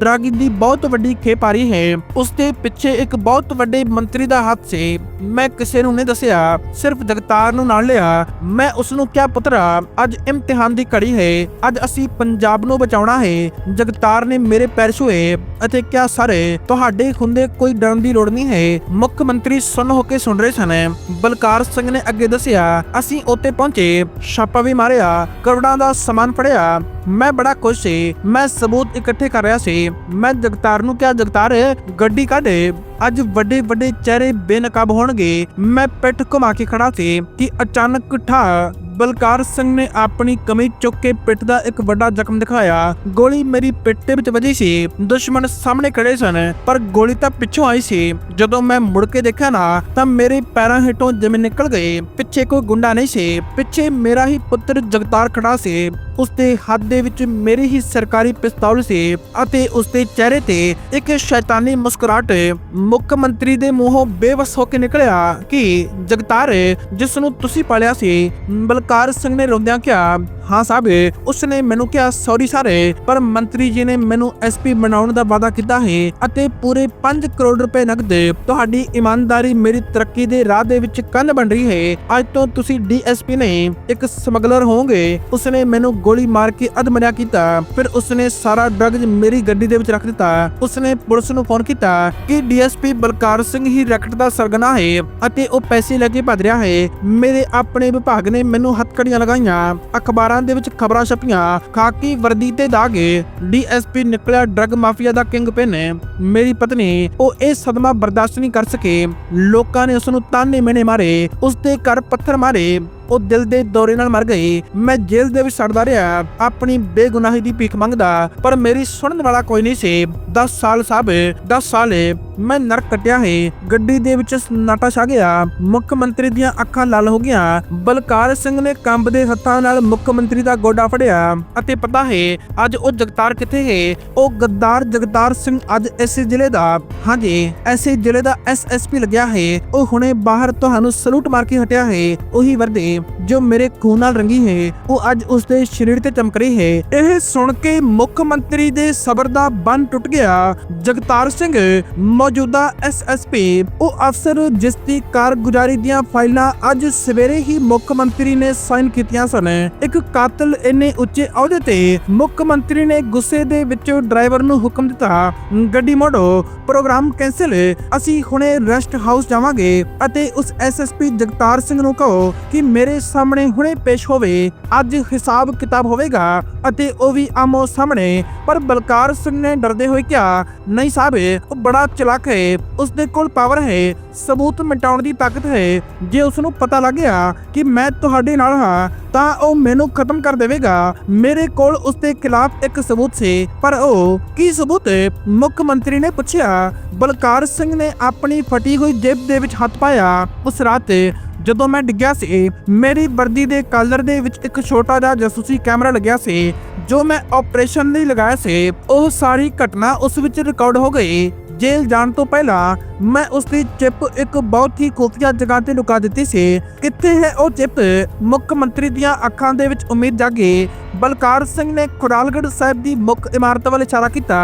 ਡਰੱਗ ਦੀ ਬਹੁਤ ਵੱਡੀ ਖੇਪ ਆ ਰਹੀ ਹੈ। ਉਸ ਦੇ ਪਿੱਛੇ ਇੱਕ ਬਹੁਤ ਵੱਡੇ ਮੰਤਰੀ ਦਾ ਹੱਥ ਸੀ। ਮੈਂ ਕਿਸੇ ਨੂੰ ਨਹੀਂ ਦੱਸਿਆ, ਸਿਰਫ ਜਗਤਾਰ ਨੂੰ ਨਾਲ ਲਿਆ। ਮੈਂ ਉਸ ਨੂੰ ਕਿਹਾ, ਪੁੱਤਰਾ, ਅੱਜ ਇਮਤਿਹਾਨ ਦੀ ਘੜੀ ਹੈ। ਅੱਜ ਅਸੀਂ ਪੰਜਾਬ ਨੂੰ ਬਚਾਉਣਾ ਹੈ। ਜਗਤਾਰ ਨੇ ਮੇਰੇ ਪੈਰ ਛੂਏ ਅਤੇ ਕਿਹਾ, ਸਾਰੇ, ਤੁਹਾਡੇ ਹੁੰਦੇ ਕੋਈ ਡਰਨ ਦੀ ਲੋੜ ਨਹੀਂ ਹੈ। ਮੁੱਖ ਮੰਤਰੀ ਸੁਣ ਹੋ ਕੇ ਸੁਣ ਰਹੇ ਸਨ। ਬਲਕਾਰ ਸਿੰਘ ਨੇ ਅੱਗੇ ਦੱਸਿਆ, ਅਸੀਂ ਉੱਤੇ ਪਹੁੰਚੇ, ਛਾਪਾ ਵੀ ਮਾਰਿਆ, ਕਰੋੜਾਂ ਦਾ ਸਮਾਨ ਫੜਿਆ। ਮੈਂ ਬੜਾ ਖੁਸ਼ ਸੀ। ਮੈਂ ਸਬੂਤ ਇਕੱਠੇ ਕਰ ਰਿਹਾ ਸੀ। ਮੈਂ ਜਗਤਾਰ ਨੂੰ ਕਿਹਾ ਜਗਤਾਰ ਗੱਡੀ ਕੱਢ। ਅੱਜ ਵੱਡੇ ਵੱਡੇ ਚਿਹਰੇ ਬੇਨਕਾਬ ਹੋਣਗੇ। ਮੈਂ ਪਿੱਠ ਘੁਮਾ ਕੇ ਖੜਾ ਸੀ ਕਿ ਅਚਾਨਕ ਠਾ ਬਲਕਾਰ ਸਿੰਘ ਨੇ ਆਪਣੀ ਕਮੀਜ਼ ਚੁੱਕ ਕੇ ਪਿੱਠ ਦਾ ਇੱਕ ਵੱਡਾ ਜ਼ਖਮ ਦਿਖਾਇਆ। ਗੋਲੀ ਮੇਰੀ ਪਿੱਠ ਦੇ ਵਿੱਚ ਵੱਜੀ ਸੀ। ਦੁਸ਼ਮਣ ਸਾਹਮਣੇ ਖੜੇ ਸਨ, ਪਰ ਗੋਲੀ ਤਾਂ ਪਿੱਛੋਂ ਆਈ ਸੀ। ਜਦੋਂ ਮੈਂ ਮੁੜ ਕੇ ਦੇਖਿਆ ਨਾ, ਤਾਂ ਮੇਰੇ ਪੈਰਾਂ ਹੇਠੋਂ ਜ਼ਮੀਨ ਨਿਕਲ ਗਈ ਪਿੱਛੇ ਕੋਈ ਗੁੰਡਾ ਨਹੀਂ ਸੀ। ਪਿੱਛੇ ਮੇਰਾ ਹੀ ਪੁੱਤਰ ਜਗਤਾਰ ਖੜਾ ਸੀ। ਉਸਦੇ ਹੱਥ ਦੇ ਵਿੱਚ ਮੇਰੀ ਹੀ ਸਰਕਾਰੀ ਪਿਸਤੌਲ ਸੀ ਅਤੇ ਉਸਦੇ ਚਿਹਰੇ ਤੇ ਇੱਕ ਸ਼ੈਤਾਨੀ ਮੁਸਕਰਾਹਟ ਮੁੱਖ ਮੰਤਰੀ ਦੇ ਮੂੰਹੋਂ ਬੇਵਸ ਹੋ ਕੇ ਨਿਕਲਿਆ ਕਿ ਜਗਤਾਰ, ਜਿਸ ਨੂੰ ਤੁਸੀਂ ਪਾਲਿਆ ਸੀ, ਬਲਕਾਰ ਸਿੰਘ ਨੇ ਰੋਂਦਿਆਂ ਕਿਹਾ, ਹਾਂ ਸਾਹਿਬ, ਉਸਨੇ ਮੈਨੂੰ ਕਿਹਾ ਸੌਰੀ ਸਾਰੇ, ਪਰ ਮੰਤਰੀ ਜੀ ਨੇ ਮੈਨੂੰ ਐਸਪੀ ਬਣਾਉਣ ਦਾ ਵਾਅਦਾ ਕੀਤਾ ਹੈ ਅਤੇ ਪੂਰੇ 5 ਕਰੋੜ ਰੁਪਏ ਨਕਦ ਤੁਹਾਡੀ ਇਮਾਨਦਾਰੀ ਮੇਰੀ ਤਰੱਕੀ ਦੇ ਰਾਹ ਦੇ ਵਿੱਚ ਕੰਨ ਬਣ ਰਹੀ ਹੈ। ਅੱਜ ਤੋਂ ਤੁਸੀਂ ਡੀਐਸਪੀ ਨਹੀਂ, ਇੱਕ ਸਮਗਲਰ ਹੋਵੋਗੇ। ਉਸਨੇ ਮੈਨੂੰ ਗੋਲੀ ਮਾਰ ਕੇ ਅਧਮਰਿਆ ਕੀਤਾ। ਫਿਰ ਉਸਨੇ ਸਾਰਾ ਡਰੱਗਜ਼ ਮੇਰੀ ਗੱਡੀ ਦੇ ਵਿੱਚ ਰੱਖ ਦਿੱਤਾ। ਉਸਨੇ ਪੁਲਿਸ ਨੂੰ ਫੋਨ ਕੀਤਾ ਕਿ ਡੀਐਸਪੀ ਬਲਕਾਰ ਸਿੰਘ ਹੀ ਰੈਕਟ ਦਾ ਸਰਗਨਾ ਹੈ ਅਤੇ ਉਹ ਪੈਸੇ ਲੈ ਕੇ ਭੱਜ ਰਿਹਾ ਹੈ। ਮੇਰੇ ਆਪਣੇ ਵਿਭਾਗ ਨੇ ਮੈਨੂੰ ਹੱਥਕੜੀਆਂ ਲਗਾਈਆਂ। ਅਖਬਾਰਾਂ ਦੇ ਵਿੱਚ ਖਬਰਾਂ ਛਪੀਆਂ। ਖਾਕੀ ਵਰਦੀ ਤੇ ਦਾਗੇ ਡੀਐਸਪੀ ਨਿਕਲਿਆ ਡਰੱਗ ਮਾਫੀਆ ਦਾ ਕਿੰਗ ਪਿਨ। ਮੇਰੀ ਪਤਨੀ, ਉਹ ਇਹ ਸਦਮਾ ਬਰਦਾਸ਼ਤ ਨਹੀਂ ਕਰ ਸਕੇ। ਲੋਕਾਂ ਨੇ ਉਸ ਨੂੰ ਤਾਨੇ ਮੇਨੇ ਮਾਰੇ। ਉਸ ਦੇ ਘਰ ਪੱਥਰ ਮਾਰੇ। ਉਹ ਦਿਲ ਦੇ ਦੌਰੇ ਨਾਲ ਮਰ ਗਏ ਮੈਂ ਜੇਲ੍ਹ ਦੇ ਵਿੱਚ ਸੜਦਾ ਰਿਹਾ। ਆਪਣੀ ਬੇਗੁਨਾਹੀ ਦੀ ਭੀਖ ਮੰਗਦਾ, ਪਰ ਮੇਰੀ ਸੁਣਨ ਵਾਲਾ ਕੋਈ ਨਹੀਂ ਸੀ। 10 ਸਾਲ ਸਾਹਿਬ 10 ਸਾਲ ਮੈਂ ਨਰਕ ਕੱਟਿਆ ਹੈ ਗੱਡੀ ਦੇ ਵਿੱਚ ਸਨਾਟਾ ਛਾ ਗਿਆ। ਮੁੱਖ ਮੰਤਰੀ ਦੀਆਂ ਅੱਖਾਂ ਲਾਲ ਹੋ ਗਈਆਂ। ਬਲਕਾਰ ਸਿੰਘ ਨੇ ਕੰਬਦੇ ਹੱਥਾਂ ਨਾਲ ਮੁੱਖ ਮੰਤਰੀ ਦਾ ਗੋਡਾ ਫੜਿਆ। ਅਤੇ ਪਤਾ ਹੈ, ਅੱਜ ਉਹ ਜਗਤਾਰ ਕਿੱਥੇ ਹੈ? ਉਹ ਗੱਦਾਰ ਜਗਤਾਰ ਸਿੰਘ ਅੱਜ ਇਸੇ ਜ਼ਿਲ੍ਹੇ ਦਾ। ਹਾਂਜੀ ਐਸੇ ਜ਼ਿਲ੍ਹੇ ਦਾ ਐਸਐਸਪੀ ਲੱਗਿਆ ਹੈ। ਉਹ ਹੁਣੇ ਬਾਹਰ ਤੁਹਾਨੂੰ ਸਲੂਟ ਮਾਰ ਕੇ ਹਟਿਆ ਹੈ। ਉਹੀ ਵਰਦੇ। ਜੋ ਮੇਰੇ ਖੂਨ ਨਾਲ ਰੰਗੀ ਹੈ, ਉਹ ਅੱਜ ਉਸ ਦੇ ਸਰੀਰ ਤੇ ਚਮਕ ਰਹੀ ਹੈ। ਇਹ ਸੁਣ ਕੇ ਮੁੱਖ ਮੰਤਰੀ ਦੇ ਸਬਰ ਦਾ ਬੰਨ ਟੁੱਟ ਗਿਆ। ਜਗਤਾਰ ਸਿੰਘ, ਮੌਜੂਦਾ ਐਸਐਸਪੀ ਉਹ ਅਫਸਰ ਜਿਸ ਦੀ ਕਾਰਗੁਜ਼ਾਰੀ ਦੀਆਂ ਫਾਈਲਾਂ ਅੱਜ ਸਵੇਰੇ ਹੀ ਮੁੱਖ ਮੰਤਰੀ ਨੇ ਸਾਈਨ ਕੀਤੀਆਂ ਸਨ। ਇੱਕ ਕਾਤਲ ਇੰਨੇ ਉੱਚੇ ਅਹੁਦੇ ਤੇ ਮੁੱਖ ਮੰਤਰੀ ਨੇ ਗੁੱਸੇ ਦੇ ਵਿੱਚ ਡਰਾਈਵਰ ਨੂੰ ਹੁਕਮ ਦਿੱਤਾ, ਗੱਡੀ ਮੋੜੋ, ਪ੍ਰੋਗਰਾਮ ਕੈਂਸਲ, ਅਸੀਂ ਹੁਣੇ ਰੈਸਟ ਹਾਊਸ ਜਾਵਾਂਗੇ। ਅਤੇ ਉਸ ਐਸਐਸਪੀ ਜਗਤਾਰ ਸਿੰਘ ਨੂੰ ਕਹੋ ਕਿ ਮੇਰੇ ਸਾਹਮਣੇ ਹੁਣੇ ਪੇਸ਼ ਹੋਵੇ, ਅੱਜ ਹਿਸਾਬ ਕਿਤਾਬ ਹੋਵੇਗਾ ਅਤੇ ਉਹ ਵੀ ਆਮੋ ਸਾਹਮਣੇ। ਪਰ ਬਲਕਾਰ ਸਿੰਘ ਨੇ ਡਰਦੇ ਹੋਏ ਕਿਹਾ, ਨਹੀਂ ਸਾਹਿਬ, ਉਹ ਬੜਾ ਚਲਾਕ ਹੈ ਉਸ ਦੇ ਕੋਲ ਪਾਵਰ ਹੈ, ਸਬੂਤ ਮਿਟਾਉਣ ਦੀ ਤਾਕਤ ਹੈ। ਜੇ ਉਸ ਨੂੰ ਪਤਾ ਲੱਗ ਗਿਆ ਕਿ ਮੈਂ ਤੁਹਾਡੇ ਨਾਲ ਹਾਂ, ਤਾਂ ਉਹ ਮੈਨੂੰ ਖਤਮ ਕਰ ਦੇਵੇਗਾ। ਮੇਰੇ ਕੋਲ ਉਸ ਦੇ ਖਿਲਾਫ ਇੱਕ ਸਬੂਤ ਸੀ, ਪਰ ਉਹ ਕੀ ਸਬੂਤ? ਮੁੱਖ ਮੰਤਰੀ ਨੇ ਪੁੱਛਿਆ, ਬਲਕਾਰ ਸਿੰਘ ਨੇ ਆਪਣੀ ਫਟੀ ਹੋਈ ਜੇਬ ਦੇ ਵਿੱਚ ਹੱਥ ਪਾਇਆ, ਉਸ ਰਾਤ ਜਦੋਂ ਮੈਂ ਡਿੱਗਿਆ ਸੀ, ਮੇਰੀ ਵਰਦੀ ਦੇ ਕਾਲਰ ਦੇ ਵਿੱਚ ਇੱਕ ਛੋਟਾ ਜਿਹਾ ਜਾਸੂਸੀ ਕੈਮਰਾ ਲੱਗਿਆ ਸੀ, ਜੋ ਮੈਂ ਆਪਰੇਸ਼ਨ ਲਈ ਲਗਾਇਆ ਸੀ। ਉਹ ਸਾਰੀ ਘਟਨਾ ਉਸ ਵਿੱਚ ਰਿਕਾਰਡ ਹੋ ਗਈ। ਜੇਲ੍ਹ ਜਾਣ ਤੋਂ ਪਹਿਲਾਂ ਮੈਂ ਉਸ ਦੀ ਚਿੱਪ ਇੱਕ ਬਹੁਤ ਹੀ ਖੁਫੀਆ ਜਗ੍ਹਾ ਤੇ ਲੁਕਾ ਦਿੱਤੀ ਸੀ। ਕਿੱਥੇ ਹੈ ਉਹ ਚਿਪ? ਮੁੱਖ ਮੰਤਰੀ ਦੀਆਂ ਅੱਖਾਂ ਦੇ ਵਿੱਚ ਉਮੀਦ ਜਾਗੀ। ਬਲਕਾਰ ਸਿੰਘ ਨੇ ਖੁਰਾਲਗੜ੍ਹ ਸਾਹਿਬ ਦੀ ਮੁੱਖ ਇਮਾਰਤ ਵੱਲ ਇਸ਼ਾਰਾ ਕੀਤਾ।